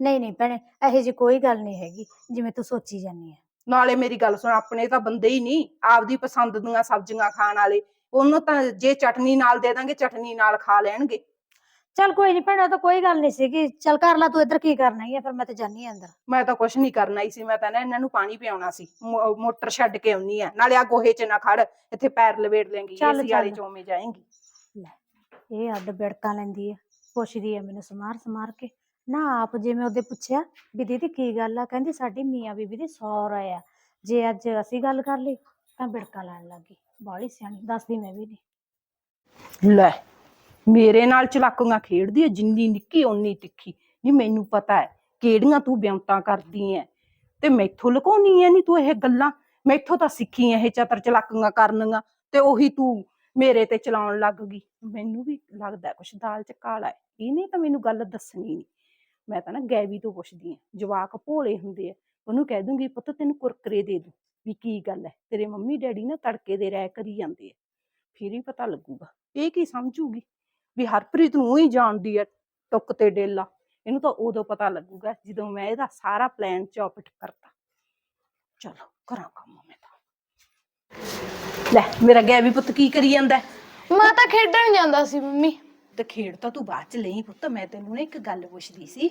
S2: ਨਹੀਂ ਨਹੀਂ ਭੈਣੇ ਇਹੋ ਜੀ ਕੋਈ ਗੱਲ ਨਹੀਂ ਹੈਗੀ ਜਿਵੇਂ ਤੂੰ ਸੋਚੀ ਜਾਂਦੀ ਹੈ
S1: ਨਾਲੇ ਮੇਰੀ ਗੱਲ ਸੁਣ ਆਪਣੇ ਤਾਂ ਬੰਦੇ ਹੀ ਨਹੀਂ ਆਪਦੀ ਪਸੰਦ ਦੀਆਂ ਸਬਜ਼ੀਆਂ ਖਾਣ ਵਾਲੇ। ਉਹਨੂੰ ਤਾਂ ਜੇ ਚਟਨੀ ਨਾਲ ਦੇ ਦਾਂਗੇ ਚਟਨੀ ਨਾਲ ਖਾ ਲੈਣਗੇ।
S2: ਚੱਲ ਕੋਈ ਨਹੀਂ ਭੈਣੇ ਤਾਂ ਕੋਈ ਗੱਲ ਨਹੀਂ ਸੀਗੀ। ਚੱਲ ਕਰ ਲਾ ਤੂੰ ਇੱਧਰ ਕੀ ਕਰਨਾ ਹੀ ਆ ਫਿਰ ਮੈਂ ਤੇ ਜਾਨੀ ਆ ਅੰਦਰ।
S1: ਮੈਂ ਤਾਂ ਕੁਛ ਨਹੀਂ ਕਰਨਾ ਹੀ ਸੀ ਮੈਂ ਤਾਂ ਨਾ ਇਹਨਾਂ ਨੂੰ ਪਾਣੀ ਪਿਆਉਣਾ ਸੀ। ਮੋ- ਮੋਟਰ ਛੱਡ ਕੇ ਆਉਣੀ ਆ। ਨਾਲੇ ਆ ਗੋਹੇ 'ਚ ਨਾ ਖੜ ਇੱਥੇ ਪੈਰ ਲਵੇੜ ਲੈਂਗੀ
S2: ਚੱਲ,
S1: ਏਸੀ ਵਾਲੇ
S2: ਚੱਲ।
S1: ਚੋਮੇ ਜਾਏਂਗੀ।
S2: ਇਹ ਅੱਡ ਬਿੜਕਾਂ ਲੈਂਦੀ ਆ ਪੁੱਛਦੀ ਆ ਮੈਨੂੰ ਸਮਾਰ ਸਮਾਰ ਕੇ। ਨਾ ਆਪ ਜਿਵੇਂ ਉਹਦੇ ਪੁੱਛਿਆ ਵੀ ਦੀਦੀ ਕੀ ਗੱਲ ਆ? ਕਹਿੰਦੀ ਸਾਡੀ ਮੀਆਂ ਬੀਬੀ ਦੀ ਸੌਰ ਆ। ਜੇ ਅੱਜ ਅਸੀਂ ਗੱਲ ਕਰ ਲਈ ਤਾਂ ਬਿੜਕਾਂ ਲੈਣ ਲੱਗੀ ਬਾਹਲੀ ਸਿਆਣੀ ਦੱਸਦੀ ਮੈਂ ਵੀ ਨਹੀਂ
S1: ਲੈ ਮੇਰੇ ਨਾਲ ਚਲਾਕੀਆਂ ਖੇਡਦੀ ਐ, ਜਿੰਨੀ ਨਿੱਕੀ ਓਨੀ ਤਿੱਖੀ। ਨਹੀਂ ਮੈਨੂੰ ਪਤਾ ਹੈ ਕਿਹੜੀਆਂ ਤੂੰ ਬਿਉਂਤਾਂ ਕਰਦੀ ਐ। ਤੇ ਮੈਥੋਂ ਲੁਕਾਉਣੀ ਐ ਨਹੀਂ ਤੂੰ ਇਹ ਗੱਲਾਂ? ਮੈਥੋਂ ਤਾਂ ਸਿੱਖੀ ਐ ਇਹ ਚਤਰ ਚਲਾਕੀਆਂ ਕਰਨੀਆਂ ਤੇ ਉਹੀ ਤੂੰ ਮੇਰੇ ਤੇ ਚਲਾਉਣ ਲੱਗ ਗਈ। ਮੈਨੂੰ ਵੀ ਲੱਗਦਾ ਕੁਛ ਦਾਲ ਚ ਕਾਲਾ ਹੈ ਇਹਨੇ ਤਾਂ ਮੈਨੂੰ ਗੱਲ ਦੱਸਣੀ ਨਹੀਂ ਮੈਂ ਤਾਂ ਨਾ ਗੈਵੀ ਤੋਂ ਪੁੱਛਦੀ ਐ ਜਵਾਕ ਭੋਲੇ ਹੁੰਦੇ ਆ ਉਹਨੂੰ ਕਹਿ ਦੂੰਗੀ, ਪੁੱਤ ਤੈਨੂੰ ਕੁਰਕਰੇ ਦੇ ਦੂੰ। ਵੀ ਕੀ ਗੱਲ ਹੈ ਤੇਰੇ ਮੰਮੀ ਡੈਡੀ ਨਾ ਤੜਕੇ ਦੇ ਰਹਿ ਕਰੀ ਜਾਂਦੇ ਆ ਫਿਰ ਹੀ ਪਤਾ ਲੱਗੂਗਾ। ਇਹ ਕੀ ਸਮਝੂਗੀ? ਵੀ ਹਰਪ੍ਰੀਤ ਨੂੰ ਹੀ ਜਾਣਦੀ ਐ ਟੁੱਕ ਤੇ ਡੇਲਾ। ਇਹਨੂੰ ਤਾਂ ਉਦੋਂ ਪਤਾ ਲੱਗੂਗਾ ਜਦੋਂ ਮੈਂ ਇਹਦਾ ਸਾਰਾ ਪਲਾਨ ਚੌਪਟ ਕਰਤਾ। ਚਲੋ ਕਰਾਂ ਕੰਮ ਮੈਂ ਤਾਂ। ਲੈ ਮੇਰਾ ਗਿਆ ਵੀ ਪੁੱਤ ਕੀ ਕਰੀ ਜਾਂਦਾ?
S5: ਮੈਂ ਤਾਂ ਖੇਡਣ ਜਾਂਦਾ ਸੀ ਮੰਮੀ।
S1: ਤੇ ਖੇਡ ਤਾਂ ਤੂੰ ਬਾਅਦ ਚ ਲਈ ਪੁੱਤ ਮੈਂ ਤੈਨੂੰ ਨਾ ਇੱਕ ਗੱਲ ਪੁੱਛਦੀ ਸੀ।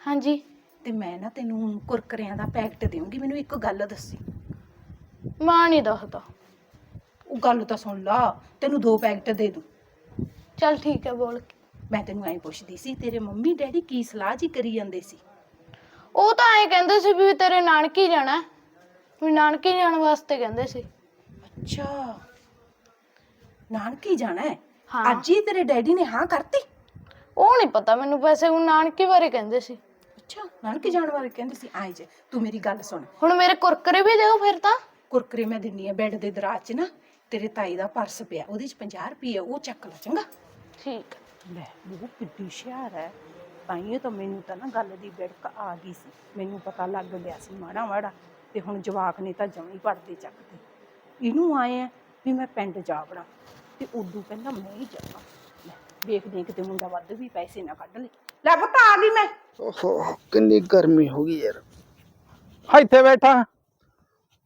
S2: ਹਾਂਜੀ।
S1: ਤੇ ਮੈਂ ਨਾ ਤੈਨੂੰ ਕੁਰਕਰਿਆਂ ਦਾ ਪੈਕਟ ਦੇਵਾਂਗੀ ਮੈਨੂੰ ਇੱਕ ਗੱਲ ਦੱਸੀ।
S2: ਮਾਂ ਨਹੀਂ ਦੱਸਦਾ।
S1: ਉਹ ਗੱਲ ਤਾਂ ਸੁਣ ਲਾ ਤੈਨੂੰ ਦੋ ਪੈਕਟ ਦੇ ਦੂੰ।
S2: ਚਲ ਠੀਕ ਹੈ ਬੋਲ
S1: ਮੈਂ ਤੈਨੂੰ ਐਂ ਪੁੱਛਦੀ ਸੀ ਤੇਰੇ ਮੰਮੀ ਡੈਡੀ ਕੀ ਸਲਾਹ ਜੀ ਕਰੀ ਜਾਂਦੇ ਸੀ?
S2: ਉਹ ਤਾਂ ਐਂ ਕਹਿੰਦੇ ਸੀ ਵੀ ਤੇਰੇ ਨਾਨਕੀ ਜਾਣਾ ਵੀ ਨਾਨਕੀ ਜਾਣ ਵਾਸਤੇ ਕਹਿੰਦੇ ਸੀ।
S1: ਅੱਛਾ। ਨਾਨਕੀ ਜਾਣਾ ਹੈ?
S2: ਹਾਂ।
S1: ਅੱਜ ਹੀ ਤੇਰੇ ਡੈਡੀ ਨੇ ਹਾਂ ਕਰਤੀ?
S2: ਉਹ ਨਹੀਂ ਪਤਾ ਮੈਨੂੰ ਵੈਸੇ ਉਹ ਨਾਨਕੀ ਬਾਰੇ ਕਹਿੰਦੇ ਸੀ।
S1: ਅੱਛਾ ਨਾਨਕੀ ਜਾਣ ਵਾਲੇ ਕਹਿੰਦੇ ਸੀ। ਆਏ ਜੇ ਤੂੰ ਮੇਰੀ ਗੱਲ ਸੁਣ।
S2: ਹੁਣ ਮੇਰੇ ਕੁਰਕਰੇ ਵੀ ਦਿਓ ਫਿਰ ਤਾਂ।
S1: ਕੁਰਕਰੇ ਮੈਂ ਦਿੰਨੀ ਆ ਬੈੱਡ ਦੇ ਦਰਾਜ 'ਚ ਨਾ ਤੇਰੇ ਤਾਈ ਦਾ ਪਰਸ ਪਿਆ ਉਹਦੇ 'ਚ 50 ਰੁਪਏ ਉਹ ਚੱਕ ਲੈ ਚੰਗਾ।
S2: ਠੀਕ।
S1: ਲੈ ਉਹ ਕਿੱਡੀ ਹੁਸ਼ਿਆਰ ਹੈ ਤਾਈਏ ਤਾਂ ਮੈਨੂੰ ਤਾਂ ਨਾ ਗੱਲ ਦੀ ਬਿੜਕ ਆ ਗਈ ਸੀ। ਮੈਨੂੰ ਪਤਾ ਲੱਗ ਗਿਆ ਸੀ ਮਾੜਾ ਮਾੜਾ ਤੇ ਹੁਣ ਜਵਾਕ ਨੇ ਤਾਂ ਜਮੀ ਪੜਦੇ ਚੱਕਦੇ ਇਹਨੂੰ ਆਏ ਆ ਵੀ ਮੈਂ ਪਿੰਡ ਜਾ ਵੜਾਂ ਤੇ ਉਦੋਂ ਪਹਿਲਾਂ ਮੈਂ ਹੀ ਜਾਵਾਂ। ਲੈ ਵੇਖਦੇ ਹਾਂ ਕਿਤੇ ਮੁੰਡਾ ਵੱਧ ਵੀ ਪੈਸੇ ਨਾ ਕੱਢ ਲੇ। ਲੈ ਪੁੱਤ ਆ ਗਈ ਮੈਂ।
S3: ਓਹੋ ਕਿੰਨੀ ਗਰਮੀ ਹੋ ਗਈ ਯਾਰ।
S4: ਇੱਥੇ ਬੈਠਾ।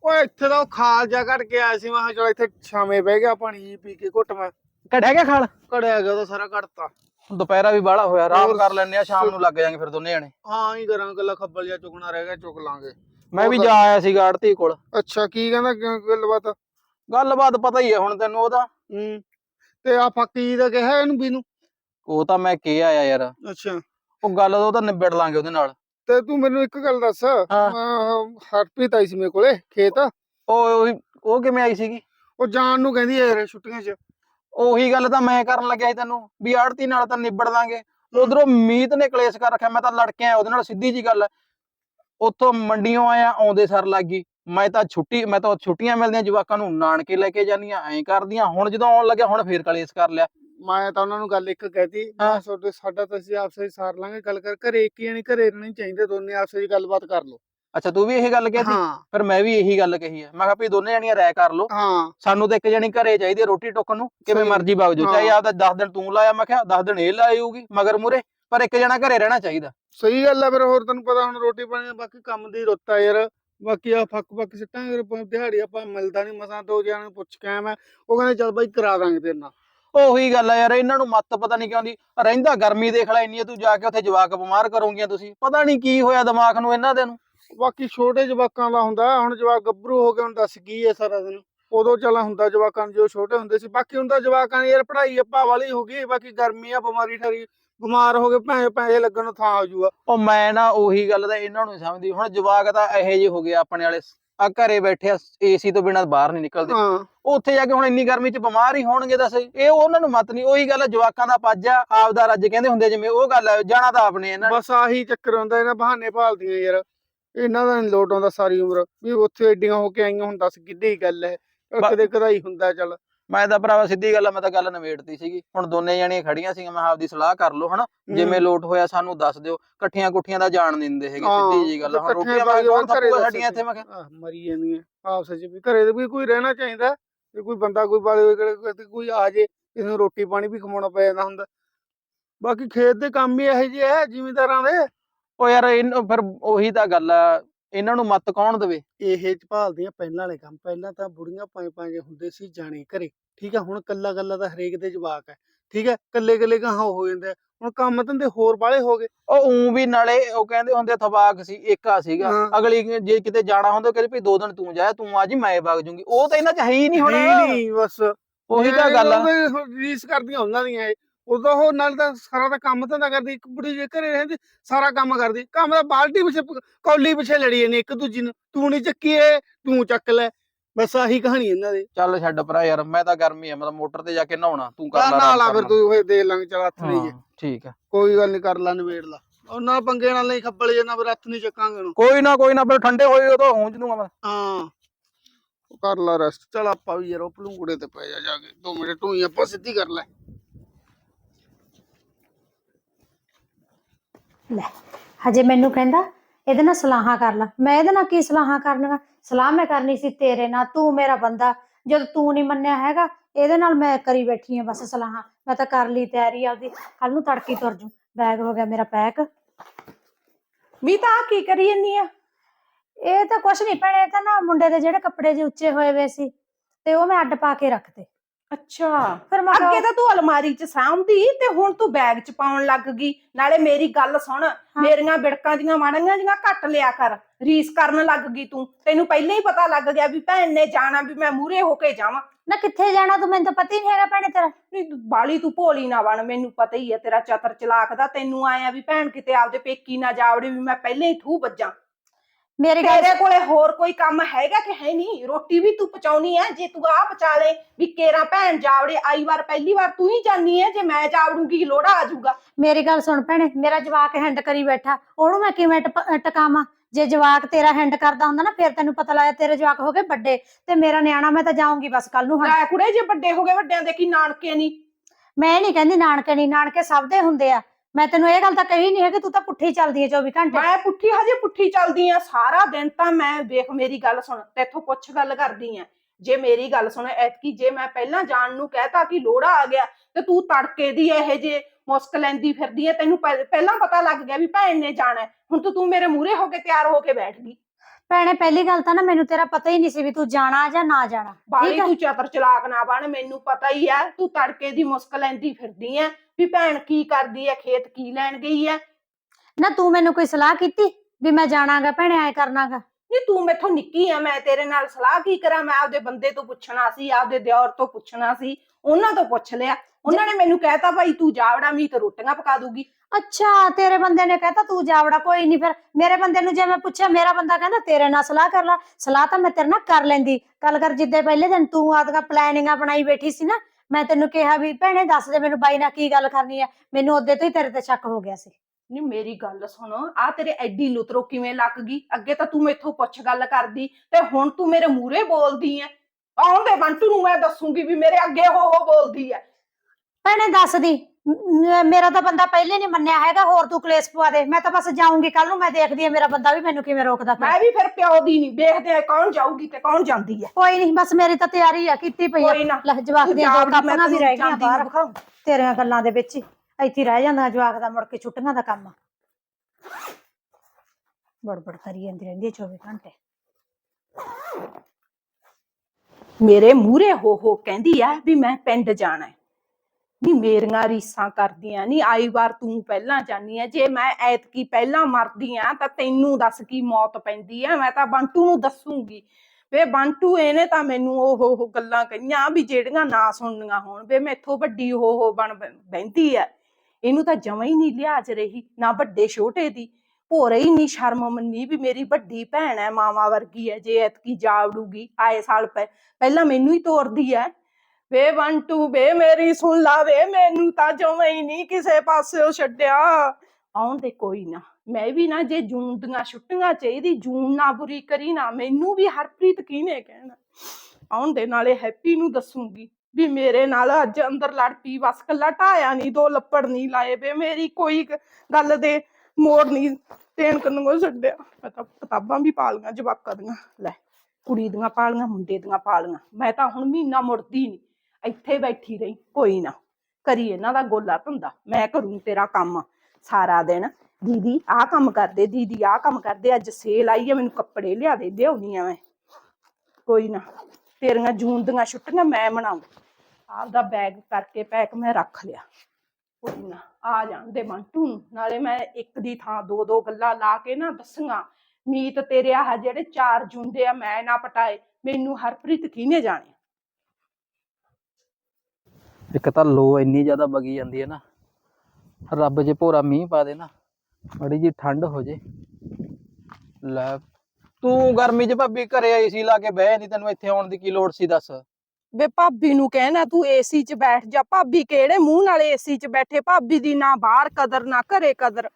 S3: ਓਏ ਇੱਥੇ ਤਾਂ ਉਹ ਖਾਲ ਜਾ ਕੱਢ ਕੇ ਆਇਆ ਸੀ। ਮੈਂ ਕਿਹਾ ਚਲ ਇੱਥੇ ਛਾਵੇਂ ਬਹਿ ਗਿਆ ਪਾਣੀ ਜਿਹੀ ਪੀ ਕੇ ਘੁੱਟ ਮੈਂ।
S4: ਕੜਿਆ ਗਿਆ ਖਾਲ
S3: ਕੜਿਆ ਗਿਆ ਤਾਂ ਸਾਰਾ ਕੱਢਤਾ
S4: ਦੁਪਹਿਰਾ ਵੀ ਬਾਹਲਾ ਹੋਇਆ ਆਰਾਮ ਕਰ ਲੈਣੇ ਆ ਸ਼ਾਮ ਨੂੰ ਲੱਗ ਜਾਾਂਗੇ ਫਿਰ ਦੋਨੇ ਜਣੇ।
S3: ਹਾਂ ਹੀ ਕਰਾਂ ਗੱਲਾਂ ਖੱਬਲ ਜਾਂ ਚੁੱਕਣਾ ਰਹਿ ਗਿਆ ਚੁੱਕ ਲਾਂਗੇ।
S4: ਮੈਂ ਵੀ ਜਾ ਆਇਆ ਸੀ ਆੜਤੀ ਕੋਲ।
S3: ਅੱਛਾ ਕੀ ਕਹਿੰਦਾ ਕਿਉਂ ਗੱਲਬਾਤ?
S4: ਗੱਲਬਾਤ ਪਤਾ ਹੀ ਹੈ ਹੁਣ ਤੈਨੂੰ ਉਹਦਾ।
S3: ਹੂੰ। ਤੇ ਆ ਫੱਕੀ ਦਾ ਕਿਹਾ ਇਹਨੂੰ ਵੀ ਨੂੰ?
S4: ਉਹ ਤਾਂ ਮੈਂ ਕਿਹਾ ਆ ਯਾਰ।
S3: ਅੱਛਾ।
S4: ਉਹ ਗੱਲ ਉਹ ਤਾਂ ਨਿਬੜ ਲਾਂਗੇ ਉਹਦੇ ਨਾਲ।
S3: ਤੇ ਤੂੰ ਮੈਨੂੰ ਇੱਕ ਗੱਲ ਦੱਸ। ਹਰਪ੍ਰੀਤ ਆਈ ਸੀ ਮੇਰੇ ਕੋਲੇ ਖੇਤ।
S4: ਉਹ ਉਹੀ- ਉਹ ਕਿਵੇਂ ਆਈ ਸੀਗੀ?
S3: ਉਹ ਜਾਣ ਨੂੰ ਕਹਿੰਦੀ ਯਾਰ ਛੁੱਟੀਆਂ 'ਚ।
S4: ਉਹੀ ਗੱਲ ਤਾਂ ਮੈਂ ਕਰਨ ਲੱਗਿਆ ਸੀ ਤੈਨੂੰ ਵੀ ਆੜਤੀ ਨਾਲ ਤਾਂ ਨਿਬੜ ਲਾਂਗੇ। ਉਧਰੋਂ ਮੀਤ ਨੇ ਕਲੇਸ਼ ਕਰ ਰੱਖਿਆ ਮੈਂ ਤਾਂ ਲੜ ਕੇ ਆਇਆ ਉਹਦੇ ਨਾਲ ਸਿੱਧੀ ਜੀ ਗੱਲ। ਉੱਥੋਂ ਮੰਡੀੋਂ ਆਇਆ ਆਉਂਦੇ ਸਰ ਲੱਗ। ਗਈ ਮੈਂ ਤਾਂ ਛੁੱਟੀ ਮੈਂ ਤਾਂ ਛੁੱਟੀਆਂ ਮਿਲਦੀਆਂ ਜਵਾਕਾਂ ਨੂੰ ਨਾਨਕੇ ਲੈ ਕੇ ਜਾਂਦੀਆਂ ਐਂ ਕਰਦੀਆਂ ਹੁਣ ਜਦੋਂ ਆਉਣ ਲੱਗਿਆ ਹੁਣ ਫੇਰ ਕਲੇਸ਼ ਕਰ ਲਿਆ।
S3: ਮੈਂ ਤਾਂ ਉਹਨਾਂ ਨੂੰ ਗੱਲ ਇੱਕ ਕਹਿਤੀ। ਮੈਂ ਤੁਹਾਡੇ ਸਾਡਾ ਤਾਂ ਅਸੀਂ ਆਪਸੇ ਸਾਰ ਲਾਂਗੇ ਗੱਲ ਕਰ ਘਰੇ ਇੱਕ ਹੀ ਨਹੀਂ ਘਰੇ ਰਹਿਣੀ ਚਾਹੀਦੇ ਦੋਨੇ ਆਪਸੇ ਗੱਲਬਾਤ ਕਰ ਲਓ।
S4: ਅੱਛਾ ਤੂੰ ਵੀ ਇਹ ਗੱਲ ਕਹਿਤੀ
S3: ਹਾਂ।
S4: ਫਿਰ ਮੈਂ ਵੀ ਇਹੀ ਗੱਲ ਕਹੀ ਹੈ ਮੈਂ ਕਿਹਾ ਵੀ ਦੋਨੇ ਜਣੀਆਂ ਰਾਇ ਕਰ ਲਓ।
S3: ਹਾਂ।
S4: ਸਾਨੂੰ ਤਾਂ ਇੱਕ ਜਣੀ ਘਰੇ ਚਾਹੀਦੀ ਹੈ ਰੋਟੀ ਟੋਕਣ ਨੂੰ ਕਿਵੇਂ
S3: ਸਹੀ।
S4: ਮਰਜ਼ੀ ਵਗ ਜਾਓ। ਚਾਹੇ
S3: ਹਾਂ।
S4: ਆਪਦਾ 10 ਦਿਨ ਤੂੰ ਲਾਇਆ ਮੈਂ ਕਿਹਾ 10 ਦਿਨ ਇਹ ਲਾਇਓਗੀ ਮਗਰ ਮੁਰੇ ਪਰ ਇੱਕ ਜਣਾ ਘਰੇ ਰਹਿਣਾ ਚਾਹੀਦਾ।
S3: ਸਹੀ ਗੱਲ ਆ ਫਿਰ ਹੋਰ ਤੈਨੂੰ ਪਤਾ ਹੁਣ ਰੋਟੀ ਪਾਣੀ ਦਾ ਬਾਕੀ ਕੰਮ ਦੀ ਰੁੱਤ ਆ ਯਾਰ। ਬਾਕੀ ਆ ਫੱਕ ਫੱਕ ਸਿੱਟਾਂਗੇ ਆਪਾਂ ਦਿਹਾੜੀ ਆਪਾਂ ਮਿਲਦਾ ਨਹੀਂ ਮਸਾਂ ਦੋ ਜਣਿਆਂ ਨੂੰ ਪੁੱਛ ਕੇ ਆਇਆ ਮੈਂ ਉਹ ਕਹਿੰਦੇ ਚੱਲ ਬਾਈ ਕਰਾ ਦਾਂਗੇ ਤੇਰੇ ਨਾਲ।
S4: ਉਹੀ ਗੱਲ ਆ ਯਾਰ ਇਹਨਾਂ ਨੂੰ ਮੱਤ ਪਤਾ ਨਹੀਂ ਕਿਉਂ ਦੀ ਰਹਿੰਦਾ ਗਰਮੀ ਦੇਖ ਲੈ ਇੰਨੀ ਆ, ਤੂੰ ਜਾ ਕੇ ਉੱਥੇ ਜਵਾਕ ਬਿਮਾਰ ਕਰੋਗੀਆਂ ਤੁਸੀਂ। ਪਤਾ ਨਹੀਂ ਕੀ ਹੋਇਆ ਦਿਮਾਗ ਨੂੰ ਇਹਨਾਂ ਦੇ ਨੂੰ।
S3: ਬਾਕੀ ਛੋਟੇ ਜਵਾਕਾਂ ਦਾ ਹੁੰਦਾ ਹੁਣ ਜਵਾਕ ਗੱਭਰੂ ਹੋ ਗਏ ਹੁਣ ਦੱਸ ਕੀ ਹੈ ਸਾਰਾ ਦਿਨ। ਉਦੋਂ ਚੱਲਾ ਹੁੰਦਾ ਜਵਾਕਾਂ ਨੂੰ ਜੋ ਛੋਟੇ ਹੁੰਦੇ ਸੀ ਬਾਕੀ ਹੁੰਦਾ ਜਵਾਕਾਂ ਦੀ ਯਾਰ ਪੜ੍ਹਾਈ ਅੱਪਾ ਵਾਲੀ ਹੋ ਗਈ ਬਾਕੀ ਗਰਮੀ ਆ ਬਿਮਾਰੀ ਠਰੀ ਬਿਮਾਰ ਹੋ ਗਏ ਭੈਂ ਪੈਸੇ ਲੱਗਣ ਨੂੰ ਥਾਂ ਹੋ ਜੂਗਾ
S4: ਉਹ ਮੈਂ ਨਾ ਉਹੀ ਗੱਲ ਤਾਂ ਇਹਨਾਂ ਨੂੰ ਨੀ ਸਮਝਦੀ ਹੁਣ ਜਵਾਕ ਤਾਂ ਇਹੋ ਜਿਹੇ ਹੋ ਗਏ ਆਪਣੇ ਵਾਲੇ ਆ ਘਰੇ ਬੈਠੇ ਏਸੀ ਤੋਂ ਬਿਨਾਂ ਬਾਹਰ ਨਹੀਂ ਨਿਕਲਦੇ।
S3: ਹਾਂ।
S4: ਉੱਥੇ ਜਾ ਕੇ ਹੁਣ ਇੰਨੀ ਗਰਮੀ 'ਚ ਬਿਮਾਰ ਹੀ ਹੋਣਗੇ ਦੱਸ ਇਹ ਉਹਨਾਂ ਨੂੰ ਮਤ ਨਹੀਂ ਉਹੀ ਗੱਲ ਆ, ਜਵਾਕਾਂ ਦਾ ਪੱਜ ਆ ਆਪਦਾ ਰੱਜ ਕਹਿੰਦੇ ਹੁੰਦੇ ਜਿਵੇਂ ਉਹ ਗੱਲ ਆ, ਜਾਣਾ ਤਾਂ ਆਪਣੇ ਇਹਨਾਂ ਨੇ।
S3: ਬਸ ਆਹੀ ਚੱਕਰ ਹੁੰਦਾ ਇਹਨਾਂ ਬਹਾਨੇ ਭਾਲਦੀਆਂ ਯਾਰ। ਇਹਨਾਂ ਦਾ ਨੀ ਲੋਟ ਆਉਂਦਾ ਸਾਰੀ ਉਮਰ ਵੀ ਉੱਥੇ ਐਡੀਆਂ ਹੋ ਕੇ ਆਈਆਂ ਹੁਣ ਦੱਸ ਕਿੱਡੀ ਗੱਲ ਹੈ। ਕਦੇ ਕਦਾਈ ਹੁੰਦਾ ਚੱਲ।
S4: ਮੈਂ ਤਾਂ ਭਰਾਵਾ ਸਿੱਧੀ ਗੱਲ ਆ, ਮੈਂ ਤਾਂ ਗੱਲ ਨਵੇੜਤੀ ਸੀਗੀ। ਹੁਣ ਦੋਨੇ ਜਣੀਆਂ ਖੜੀਆਂ ਸੀਗੀਆਂ ਮੈਂ ਆਪਦੀ ਸਲਾਹ ਕਰ ਲਓ ਹਨਾ? ਜਿਵੇਂ ਲੋਟ ਹੋਇਆ ਸਾਨੂੰ ਦੱਸ ਦਿਓ। ਇਕੱਠੀਆਂ ਕੁੱਠੀਆਂ ਦਾ ਜਾਣ ਨਹੀਂ ਦਿੰਦੇ ਹੈਗੇ ਸਿੱਧੀ ਜੀ ਗੱਲ। ਹੁਣ ਰੋਟੀਆਂ ਮੈਂ ਕੌਣ
S3: ਦੱਸ
S4: ਸਾਡੀਆਂ ਇੱਥੇ ਮੈਂ ਕਿਹਾ।
S3: ਮਰੀ ਜਾਂਦੀਆਂ। ਆਪਸ ਵਿੱਚ ਵੀ ਘਰੇ ਦੇ ਵੀ ਕੋਈ ਰਹਿਣਾ ਚਾਹੀਦਾ। ਵੀ ਕੋਈ ਬੰਦਾ ਕੋਈ ਬਾਲੇ ਕੋਈ ਆ ਜੇ ਕਿਸੇ ਨੂੰ ਰੋਟੀ ਪਾਣੀ ਵੀ ਖਵਾਉਣਾ ਪੈ ਜਾਂਦਾ ਹੁੰਦਾ। ਬਾਕੀ ਖੇਤ ਦੇ ਕੰਮ ਹੀ ਇਹੋ ਜਿਹੇ ਆ ਜ਼ਿਮੀਂਦਾਰਾਂ ਦੇ।
S4: ਉਹ ਯਾਰ ਇਹਨੂੰ ਫਿਰ ਉਹੀ ਤਾਂ ਗੱਲ ਆ ਇਹਨਾਂ ਨੂੰ ਮਤ ਕੌਣ ਦੇਵੇ
S3: ਇਹ ਚ ਭਾਲਦੀਆਂ ਪਹਿਲਾਂ ਵਾਲੇ ਕੰਮ ਪਹਿਲਾਂ ਤਾਂ ਬੁੜੀਆਂ ਪੰਜ ਪੰਜ ਹੁੰਦੇ ਸੀ ਜਾਣੇ ਘਰੇ ਠੀਕ ਆ ਹੁਣ ਕੱਲਾ ਕੱਲਾ ਤਾਂ ਹਰੇਕ ਦੇ ਜਵਾਕ ਹੈ ਠੀਕ ਹੈ ਕੱਲੇ ਕੱਲੇ ਗਾਹਾਂ ਹੋ ਜਾਂਦੇ ਆ। ਹੁਣ ਕੰਮ ਧੰਦੇ ਹੋਰ ਬਾਲੇ ਹੋ ਗਏ
S4: ਉਹ ਉਂ ਵੀ ਨਾਲੇ ਉਹ ਕਹਿੰਦੇ ਹੁੰਦੇ ਥਵਾਕ ਸੀ ਏਕਾ ਸੀਗਾ। ਅਗਲੀ ਜੇ ਕਿਤੇ ਜਾਣਾ ਹੁੰਦਾ ਕਹਿੰਦੇ ਵੀ ਦੋ ਦਿਨ ਤੂੰ ਜਾਇਆ ਤੂੰ ਆ ਜੀ ਮੈਂ ਵਗ ਜੂੰਗੀ ਉਹ ਤਾਂ ਇਹਨਾਂ ਚ ਹੈ ਹੀ ਨਹੀਂ ਹੁਣ
S3: ਨਹੀਂ ਬਸ
S4: ਉਹੀ ਤਾਂ ਗੱਲ ਆ
S3: ਰੀਸ ਕਰਦੀਆਂ ਉਹਨਾਂ ਦੀਆਂ ਇਹ ਉਦੋਂ ਉਹ ਨਾਲ ਤਾਂ ਸਾਰਾ ਤਾਂ ਕੰਮ ਧੰਦਾ ਕਰਦੀ ਇੱਕ ਬੁੜੀ ਜੇ ਘਰੇ ਰਹਿੰਦੀ ਸਾਰਾ ਕੰਮ ਕਰਦੀ। ਕੰਮ ਦਾ ਬਾਲਟੀ ਪਿੱਛੇ ਕੌਲੀ ਪਿੱਛੇ ਲੜੀ ਜਾਂਦੀ ਇੱਕ ਦੂਜੀ ਨੂੰ। ਤੂੰ ਨਹੀਂ ਚੱਕੀ ਏ ਤੂੰ ਚੱਕ ਲੈ। ਬਸ ਆਹੀ ਕਹਾਣੀ ਇਹਨਾਂ ਦੀ।
S4: ਚੱਲ ਛੱਡ ਭਰਾ ਯਾਰ ਮੈਂ ਤਾਂ ਗਰਮੀ ਆ ਮੈਂ ਤਾਂ ਮੋਟਰ ਤੇ ਜਾ ਕੇ ਨਹਾਉਣਾ ਤੂੰ ਕਰ ਲੈ
S3: ਆ ਫਿਰ। ਤੂੰ ਫੇਰ ਦੇ ਲਾਂਗੇ ਚਲ ਹੱਥ ਨਹੀਂ ਜੇ।
S4: ਠੀਕ ਆ।
S3: ਕੋਈ ਗੱਲ ਨਹੀਂ ਕਰ ਲਾ ਨਵੇੜ ਲਾ। ਉਹਨਾਂ ਪੰਗੇ ਨਾਲ ਨਹੀਂ ਖੱਬਲ ਜੇ ਨਾ ਫਿਰ ਹੱਥ ਨਹੀਂ ਚੱਕਾਂਗੇ ਉਹਨੂੰ।
S4: ਕੋਈ ਨਾ ਕੋਈ ਨਾ ਫਿਰ ਠੰਡੇ ਹੋਏ ਉਦੋਂ ਹੂੰਜ ਦੂੰਗਾ ਮੈਂ।
S3: ਹਾਂ। ਉਹ ਕਰ ਲਾ ਰੈਸਟ ਚਲ ਆਪਾਂ ਵੀ ਯਾਰ ਉਹ ਭਲੂੰਗੜੇ ਤੇ ਪੈ ਜਾ ਜਾ ਕੇ। 2 ਮਿੰਟ ਢੂਈ ਆਪਾਂ ਸਿੱਧੀ ਕਰ ਲੈ।
S2: ਲੈ ਹਜੇ ਮੈਨੂੰ ਕਹਿੰਦਾ ਇਹਦੇ ਨਾਲ ਸਲਾਹਾਂ ਕਰ ਲੈ। ਮੈਂ ਇਹਦੇ ਨਾਲ ਕੀ ਸਲਾਹਾਂ ਕਰਨੀਆਂ? ਸਲਾਹ ਮੈਂ ਕਰਨੀ ਸੀ ਤੇਰੇ ਨਾਲ ਤੂੰ ਮੇਰਾ ਬੰਦਾ। ਜਦ ਤੂੰ ਨਹੀਂ ਮੰਨਿਆ ਹੈਗਾ ਇਹਦੇ ਨਾਲ ਮੈਂ ਕਰੀ ਬੈਠੀ ਆ ਬਸ ਸਲਾਹਾਂ। ਮੈਂ ਤਾਂ ਕਰ ਲਈ ਤਿਆਰੀ ਆਪਦੀ। ਕੱਲ ਨੂੰ ਤੜਕੀ ਤੁਰ ਜੂ ਬੈਗ ਹੋ ਗਿਆ ਮੇਰਾ ਪੈਕ।
S1: ਮੀ ਤਾਂ ਆਹ ਕੀ ਕਰੀ ਜੰਨੀ ਆ?
S2: ਇਹ ਤਾਂ ਕੁਛ ਨਹੀਂ ਭੈਣੇ ਇਹ ਤਾਂ ਨਾ ਮੁੰਡੇ ਦੇ ਜਿਹੜੇ ਕੱਪੜੇ ਜਿਹੇ ਉੱਚੇ ਹੋਏ ਵੇ ਸੀ ਤੇ ਉਹ ਮੈਂ ਅੱਡ ਪਾ ਕੇ ਰੱਖਤੇ।
S1: ਅੱਛਾ।
S2: ਫਿਰ ਮੈਂ
S1: ਅੱਗੇ ਤਾਂ ਤੂੰ ਅਲਮਾਰੀ 'ਚ ਸਾਂਭਦੀ ਤੇ ਹੁਣ ਤੂੰ ਬੈਗ 'ਚ ਪਾਉਣ ਲੱਗ ਗਈ। ਨਾਲੇ ਮੇਰੀ ਗੱਲ ਸੁਣ ਮੇਰੀਆਂ ਬਿੜਕਾਂ ਦੀਆਂ ਮਾੜੀਆਂ ਜੀਆਂ ਘੱਟ ਲਿਆ ਕਰ। ਰੀਸ ਕਰਨ ਲੱਗ ਗਈ ਤੂੰ। ਤੈਨੂੰ ਪਹਿਲਾਂ ਹੀ ਪਤਾ ਲੱਗ ਗਿਆ ਵੀ ਭੈਣ ਨੇ ਜਾਣਾ ਵੀ ਮੈਂ ਮੂਰੇ ਹੋ ਕੇ ਜਾਵਾਂ।
S2: ਨਾ ਕਿੱਥੇ ਜਾਣਾ ਤੂੰ? ਮੈਨੂੰ ਤਾਂ ਪਤਾ ਹੀ ਨਹੀਂ ਹੈਗਾ ਭੈਣੇ ਤੇਰਾ।
S1: ਨਹੀਂ ਤੂੰ ਬਾਲੀ ਤੂੰ ਭੋਲੀ ਨਾ ਬਣ। ਮੈਨੂੰ ਪਤਾ ਹੀ ਹੈ ਤੇਰਾ ਚਤਰ ਚਲਾਕ ਦਾ। ਤੈਨੂੰ ਆਇਆ ਵੀ ਭੈਣ ਕਿਤੇ ਆਪਦੇ ਪੇਕੀ ਨਾ ਜਾਵੜੇ ਵੀ ਮੈਂ ਪਹਿਲਾਂ ਹੀ ਠੂ ਵੱਜਾਂ।
S2: ਮੇਰੀ ਗੱਲ
S1: ਤੇਰੇ ਕੋਲੇ ਹੋਰ ਕੋਈ ਕੰਮ ਹੈਗਾ ਕਿ ਹੈ ਨਹੀਂ? ਰੋਟੀ ਵੀ ਤੂੰ ਪਚਾਉਣੀ ਹੈ ਜੇ ਤੂੰ ਆਹ ਪਚਾ ਲੈ ਵੀ ਕੇਰਾ ਭੈਣ ਜਾਵੜੇ ਆਈ ਵਾਰ ਪਹਿਲੀ ਵਾਰ ਤੂੰ ਹੀ ਜਾਨੀ ਹੈ ਜੇ ਮੈਂ ਜਾਵੜੂੰਗੀ ਲੋੜਾ ਆ ਜਾਊਗਾ?
S2: ਮੇਰੀ ਗੱਲ ਸੁਣ ਭੈਣੇ ਮੇਰਾ ਜਵਾਕ ਹੈਂਡ ਕਰੀ ਬੈਠਾ ਉਹਨੂੰ ਮੈਂ ਕਿਵੇਂ ਟਪ- ਟਕਾਵਾਂ? ਜੇ ਜਵਾਕ ਤੇਰਾ ਹੈਂਡ ਕਰਦਾ ਹੁੰਦਾ ਨਾ ਫਿਰ ਤੈਨੂੰ ਪਤਾ ਲੱਗਦਾ ਤੇਰੇ ਜਵਾਕ ਹੋ ਗਏ ਵੱਡੇ ਤੇ ਮੇਰਾ ਨਿਆਣਾ ਮੈਂ ਤਾਂ ਜਾਊਂਗੀ ਬਸ ਕੱਲ ਨੂੰ ਹੁਣ।
S1: ਲੈ ਕੁੜੇ ਜੇ ਵੱਡੇ ਹੋ ਗਏ ਵੱਡਿਆਂ ਦੇ ਕੀ ਨਾਨਕੇ ਨਹੀਂ
S2: ਮੈਂ ਨਹੀਂ ਕਹਿੰਦੀ ਨਾਨਕੇ ਨਹੀਂ ਨਾਨਕੇ ਸਭ ਦੇ ਹੁੰਦੇ ਆ। ਮੈਂ ਤੈਨੂੰ ਇਹ ਗੱਲ ਤਾਂ ਕਹੀ ਨਹੀਂ ਹੈ ਕਿ ਤੂੰ ਤਾਂ ਪੁੱਠੀ ਚੱਲਦੀ ਹੈ 24 ਘੰਟੇ।
S1: ਮੈਂ ਪੁੱਠੀ, ਹਜੇ ਪੁੱਠੀ ਚੱਲਦੀ ਆ ਸਾਰਾ ਦਿਨ ਤਾਂ ਮੈਂ ਵੇਖ ਮੇਰੀ ਗੱਲ ਸੁਣ, ਤੇਥੋਂ ਪੁੱਛ ਗੱਲ ਕਰਦੀ ਆ ਜੇ ਮੇਰੀ ਗੱਲ ਸੁਣ, ਐਤਕੀ ਜੇ ਮੈਂ ਪਹਿਲਾਂ ਜਾਣ ਨੂੰ ਕਹਿਤਾ ਕਿ ਲੋੜਾ ਆ ਗਿਆ, ਤੇ ਤੂੰ ਤੜਕੇ ਦੀ ਇਹ ਜੇ ਮੁਸਕ ਲੈਂਦੀ ਫਿਰਦੀ ਐ ਤੈਨੂੰ ਪਹਿ- ਪਹਿਲਾਂ ਪਤਾ ਲੱਗ ਗਿਆ ਵੀ ਭੈਣ ਨੇ ਜਾਣਾ ਹੈ। ਹੁਣ ਤੂੰ ਤੂੰ ਮੇਰੇ ਮੂਹਰੇ ਹੋ ਕੇ ਤਿਆਰ ਹੋ ਕੇ ਬੈਠ ਗਈ।
S2: ਭੈਣੇ ਪਹਿਲੀ ਗੱਲ ਤਾਂ ਨਾ ਮੈਨੂੰ ਤੇਰਾ ਪਤਾ ਹੀ ਨਹੀਂ ਸੀ ਵੀ ਤੂੰ ਜਾਣਾ ਜਾਂ ਨਾ ਜਾਣਾ।
S1: ਬਾਲੀ ਤੂੰ ਚਤਰ ਚਲਾਕ ਨਾ ਬਣ ਮੈਨੂੰ ਪਤਾ ਹੀ ਐ ਤੂੰ ਤੜਕੇ ਦੀ ਮੁਸਕ ਲੈਂਦੀ ਫਿਰਦੀ ਐ ਵੀ ਭੈਣ ਕੀ ਕਰਦੀ ਐ ਖੇਤ ਕੀ ਲੈਣ ਗਈ ਐ।
S2: ਨਾ ਤੂੰ ਮੈਨੂੰ ਕੋਈ ਸਲਾਹ ਕੀਤੀ ਵੀ ਮੈਂ ਜਾਣਾਗਾ ਭੈਣੇ ਐ ਕਰਨਾਗਾ?
S1: ਨਹੀਂ ਤੂੰ ਮੈਥੋਂ ਨਿੱਕੀ ਆ ਮੈਂ ਤੇਰੇ ਨਾਲ ਸਲਾਹ ਕੀ ਕਰਾਂ? ਮੈਂ ਆਪਦੇ ਬੰਦੇ ਤੋਂ ਪੁੱਛਣਾ ਸੀ ਆਪਦੇ ਦਿਓਰ ਤੋਂ ਪੁੱਛਣਾ ਸੀ ਉਹਨਾਂ ਤੋਂ ਪੁੱਛ ਲਿਆ। ਉਹਨਾਂ ਨੇ ਮੈਨੂੰ ਕਹਿਤਾ ਭਾਈ ਤੂੰ ਜਾਵੜਾ ਤੇ ਰੋਟੀਆਂ ਪਕਾ ਦੂਗੀ।
S2: ਅੱਛਾ ਤੇਰੇ ਬੰਦੇ ਨੇ ਕਹਿਤਾ ਤੂੰ ਜਾਵੜਾ ਕੋਈ ਨਹੀਂ ਫਿਰ। ਮੇਰੇ ਬੰਦੇ ਨੂੰ ਜੇ ਮੈਂ ਪੁੱਛਿਆ ਮੇਰਾ ਬੰਦਾ ਕਹਿੰਦਾ ਤੇਰੇ ਨਾਲ ਸਲਾਹ ਕਰ ਲਾ। ਸਲਾਹ ਤਾਂ ਮੈਂ ਤੇਰੇ ਨਾਲ ਕਰ ਲੈਂਦੀ। ਕੱਲ ਕਰ ਜਿੱਦੇ ਪਹਿਲੇ ਦਿਨ ਤੂੰ ਆਦਗਾ ਪਲੈਨਿੰਗਾਂ ਬਣਾਈ ਬੈਠੀ ਸੀ ਨਾ ਮੈਂ ਤੈਨੂੰ ਕਿਹਾ ਵੀ ਭੈਣੇ ਦੱਸ ਦੇ ਮੈਨੂੰ ਬਾਈ ਨਾਲ ਕੀ ਗੱਲ ਕਰਨੀ ਹੈ ਮੈਨੂੰ ਉਹਦੇ ਤੋਂ ਹੀ ਤੇਰੇ ਤੇ ਸ਼ੱਕ ਹੋ ਗਿਆ ਸੀ।
S1: ਨਹੀਂ ਮੇਰੀ ਗੱਲ ਸੁਣ ਆ ਤੇਰੇ ਐਡੀ ਲੁਤਰੋ ਕਿਵੇਂ ਲੱਗ ਗਈ? ਅੱਗੇ ਤਾਂ ਤੂੰ ਮੈਥੋਂ ਪੁੱਛ ਗੱਲ ਕਰਦੀ ਤੇ ਹੁਣ ਤੂੰ ਮੇਰੇ ਮੂਹਰੇ ਬੋਲਦੀ ਐ। ਆਉਂਦੇ ਬੰਟੂ ਨੂੰ ਮੈਂ ਦੱਸੂਗੀ ਵੀ ਮੇਰੇ ਅੱਗੇ ਹੋ ਹੋ ਬੋਲਦੀ ਐ।
S2: ਭੈਣੇ ਦੱਸ ਦੀ ਮ- ਮੇਰਾ ਤਾਂ ਬੰਦਾ ਪਹਿਲੇ ਨਹੀਂ ਮੰਨਿਆ ਹੈਗਾ ਹੋਰ ਤੂੰ ਕਲੇਸ਼ ਪਵਾ ਦੇ। ਮੈਂ ਤਾਂ ਬਸ ਜਾਊਂਗੀ ਕੱਲ ਨੂੰ ਮੈਂ ਦੇਖਦੀ ਆ ਮੇਰਾ ਬੰਦਾ ਵੀ ਮੈਨੂੰ ਕਿਵੇਂ ਰੋਕਦਾ ਫਿਰ
S1: ਮੈਂ ਵੀ ਫਿਰ ਪਿਓ ਦੀ ਨਹੀਂ ਦੇਖਦੇ ਆ ਕੌਣ ਜਾਊਗੀ ਤੇ ਕੌਣ ਜਾਂਦੀ ਐ
S2: ਕੋਈ ਨਹੀਂ ਬਸ ਮੇਰੀ ਤਾਂ ਤਿਆਰੀ ਆ ਕੀਤੀ ਪਈ ਆ।
S1: ਕੋਈ ਨਾ
S2: ਲੈ ਜਵਾਕ
S1: ਤੂੰ
S2: ਦੀਆਂ
S1: ਜਾ
S2: ਦੋ
S1: ਵੜੀ, ਮੈਂ
S2: ਕਾਪੀਆਂ ਵੀ
S1: ਤੈਨੂੰ
S2: ਰਹਿ ਗਈਆਂ
S1: ਜਾਂਦੀ ਨੂੰ
S2: ਬਾਹਰ।
S1: ਦਿਖਾਊਂ।
S2: ਤੇਰੀਆਂ ਗੱਲਾਂ ਦੇ ਵਿੱਚ ਹੀ ਇੱਥੇ ਹੀ ਰਹਿ ਜਾਂਦਾ ਜਵਾਕ ਦਾ ਮੁੜ ਕੇ ਛੁੱਟੀਆਂ ਦਾ ਕੰਮ। ਬੜਬੜ ਕਰੀ ਜਾਂਦੀ ਰਹਿੰਦੀ ਹੈ 24 ਘੰਟੇ।
S1: ਮੇਰੇ ਮੂਹਰੇ ਹੋ ਹੋ ਕਹਿੰਦੀ ਆ ਵੀ ਮੈਂ ਪਿੰਡ ਜਾਣਾ ਹੈ। ਨੀ ਮੇਰੀਆਂ ਰੀਸਾਂ ਕਰਦੀਆਂ, ਨੀ ਆਈ ਵਾਰ ਤੂੰ ਪਹਿਲਾਂ ਜਾਨੀ ਆ ਜੇ ਮੈਂ ਐਤਕੀ ਪਹਿਲਾਂ ਮਰਦੀ ਆ ਤਾਂ ਤੈਨੂੰ ਦੱਸ ਕੀ ਮੌਤ ਪੈਂਦੀ ਆ ਮੈਂ ਤਾਂ ਬੰਟੂ ਨੂੰ ਦੱਸੂਗੀ। ਵੇ ਬੰਟੂ, ਇਹਨੇ ਤਾਂ ਮੈਨੂੰ ਉਹ ਉਹ ਗੱਲਾਂ ਕਹੀਆਂ ਵੀ ਜਿਹੜੀਆਂ ਨਾ ਸੁਣਨੀਆਂ ਹੋਣ, ਵੇ ਮੈਥੋਂ ਵੱਡੀ ਉਹ ਉਹ ਬਣ ਬ- ਬਹਿੰਦੀ ਆ ਇਹਨੂੰ ਤਾਂ ਜਮਾਂ ਹੀ ਨਹੀਂ ਲਿਆਜ ਰਹੀ, ਨਾ ਵੱਡੇ ਛੋਟੇ ਦੀ। ਭੋਰੇ ਹੀ ਨਹੀਂ ਸ਼ਰਮ ਮੰਨੀ ਵੀ ਮੇਰੀ ਵੱਡੀ ਭੈਣ ਹੈ ਮਾਵਾ ਵਰਗੀ ਹੈ ਜੇ ਐਤਕੀ ਜਾਵੜੂਗੀ, ਆਏ ਸਾਲ ਪਹਿ ਪਹਿਲਾਂ ਮੈਨੂੰ ਹੀ ਤੋਰਦੀ ਐ। ਵੇ ਟੂ ਵੇ ਮੇਰੀ ਸੁਣ ਲਾ, ਵੇ ਮੈਨੂੰ ਤਾਂ ਜਮਾਂ ਹੀ ਨਹੀਂ ਕਿਸੇ ਪਾਸਿਓ ਛੱਡਿਆ। ਆਉਣ ਦੇ ਕੋਈ ਨਾ, ਮੈਂ ਵੀ ਨਾ ਜੇ ਜੂਨ ਦੀਆਂ ਛੁੱਟੀਆਂ ਚਾਹੀਦੀ, ਜੂਨ ਨਾ ਬੁਰੀ ਕਰੀ ਨਾ, ਮੈਨੂੰ ਵੀ ਹਰਪ੍ਰੀਤ ਕਿਹਨੇ ਕਹਿਣਾ? ਆਉਣ ਦੇ ਨਾਲੇ ਹੈਪੀ ਨੂੰ ਦੱਸੂਗੀ ਵੀ ਮੇਰੇ ਨਾਲ ਅੱਜ ਅੰਦਰ ਲੜ ਪਈ, ਬਸ ਕੱਲਾ ਢਾਇਆ ਨਹੀਂ ਦੋ ਲੱਪੜ ਨਹੀਂ ਲਾਏ ਵੇ, ਮੇਰੀ ਕੋਈ ਗੱਲ ਦੇ ਮੋੜ ਨਹੀਂ ਤੇਨ ਕੰਨੋਂ ਛੱਡਿਆ। ਮੈਂ ਤਾਂ ਕਿਤਾਬਾਂ ਵੀ ਪਾ ਲਈਆਂ, ਜਵਾਕਾਂ ਦੀਆਂ, ਲੈ, ਕੁੜੀ ਦੀਆਂ ਪਾਲੀਆਂ ਮੁੰਡੇ ਦੀਆਂ ਪਾ ਲਈਆਂ, ਮੈਂ ਤਾਂ ਹੁਣ ਮਹੀਨਾ ਮੁੜਦੀ ਨਹੀਂ ਇੱਥੇ ਬੈਠੀ ਰਹੀ, ਕੋਈ ਨਾ, ਕਰੀ ਇਹਨਾਂ ਦਾ ਗੋਲਾ ਧੰਦਾ, ਮੈਂ ਕਰੂੰ ਤੇਰਾ ਕੰਮ ਸਾਰਾ ਦਿਨ। ਦੀਦੀ, ਆਹ ਕੰਮ ਕਰਦੇ, ਦੀਦੀ, ਆਹ ਕੰਮ ਕਰਦੇ, ਅੱਜ ਸੇਲ ਆਈ ਹੈ, ਮੈਨੂੰ ਕੱਪੜੇ ਲਿਆ ਦੇ, ਲਿਆਉਣੀ ਆ ਮੈਂ। ਕੋਈ ਨਾ, ਤੇਰੀਆਂ ਜੂਨ ਦੀਆਂ ਛੁੱਟੀਆਂ ਮੈਂ ਮਨਾਉਂ ਆਪਦਾ ਬੈਗ ਕਰਕੇ ਪੈਕ ਮੈਂ ਰੱਖ ਲਿਆ। ਕੋਈ ਨਾ, ਆ ਜਾਂਦੇ ਮੰਟੂ ਨੂੰ ਨਾਲੇ ਮੈਂ ਇੱਕ ਦੀ ਥਾਂ ਦੋ ਦੋ ਗੱਲਾਂ ਲਾ ਕੇ ਨਾ ਦੱਸਾਂ ਮੀਤ ਤੇਰੇ ਆਹ ਜਿਹੜੇ ਚਾਰ ਜੁੰਦੇ ਆ, ਮੈਂ ਨਾ ਪਟਾਏ, ਮੈਨੂੰ ਹਰਪ੍ਰੀਤ ਕਿਹਨੇ ਜਾਣੇ?
S4: ਇੱਕ ਤਾਂ ਲੋ ਇੰਨੀ ਜ਼ਿਆਦਾ ਵਗੀ ਜਾਂਦੀ ਹੈ ਨਾ। ਰੱਬ ਜੇ ਭੋਰਾ ਮੀਂਹ ਪਾ ਦੇ ਨਾ ਬੜੀ ਜੀ ਠੰਡ ਹੋ ਜੇ। ਲੈ ਤੂੰ ਗਰਮੀ 'ਚ ਭਾਬੀ ਘਰੇ ਏਸੀ ਲਾ ਕੇ ਬਹਿ ਨਹੀਂ ਤੈਨੂੰ ਇੱਥੇ ਆਉਣ ਦੀ ਕੀ ਲੋੜ ਸੀ ਦੱਸ।
S1: ਵੇ ਭਾਬੀ ਨੂੰ ਕਹਿਣਾ ਤੂੰ ਏਸੀ 'ਚ ਬੈਠ ਜਾ। ਭਾਬੀ ਕਿਹੜੇ ਮੂੰਹ ਨਾਲ ਏਸੀ 'ਚ ਬੈਠੇ? ਭਾਬੀ ਦੀ ਨਾ ਬਾਹਰ ਕਦਰ ਨਾ ਘਰੇ ਕਦਰ।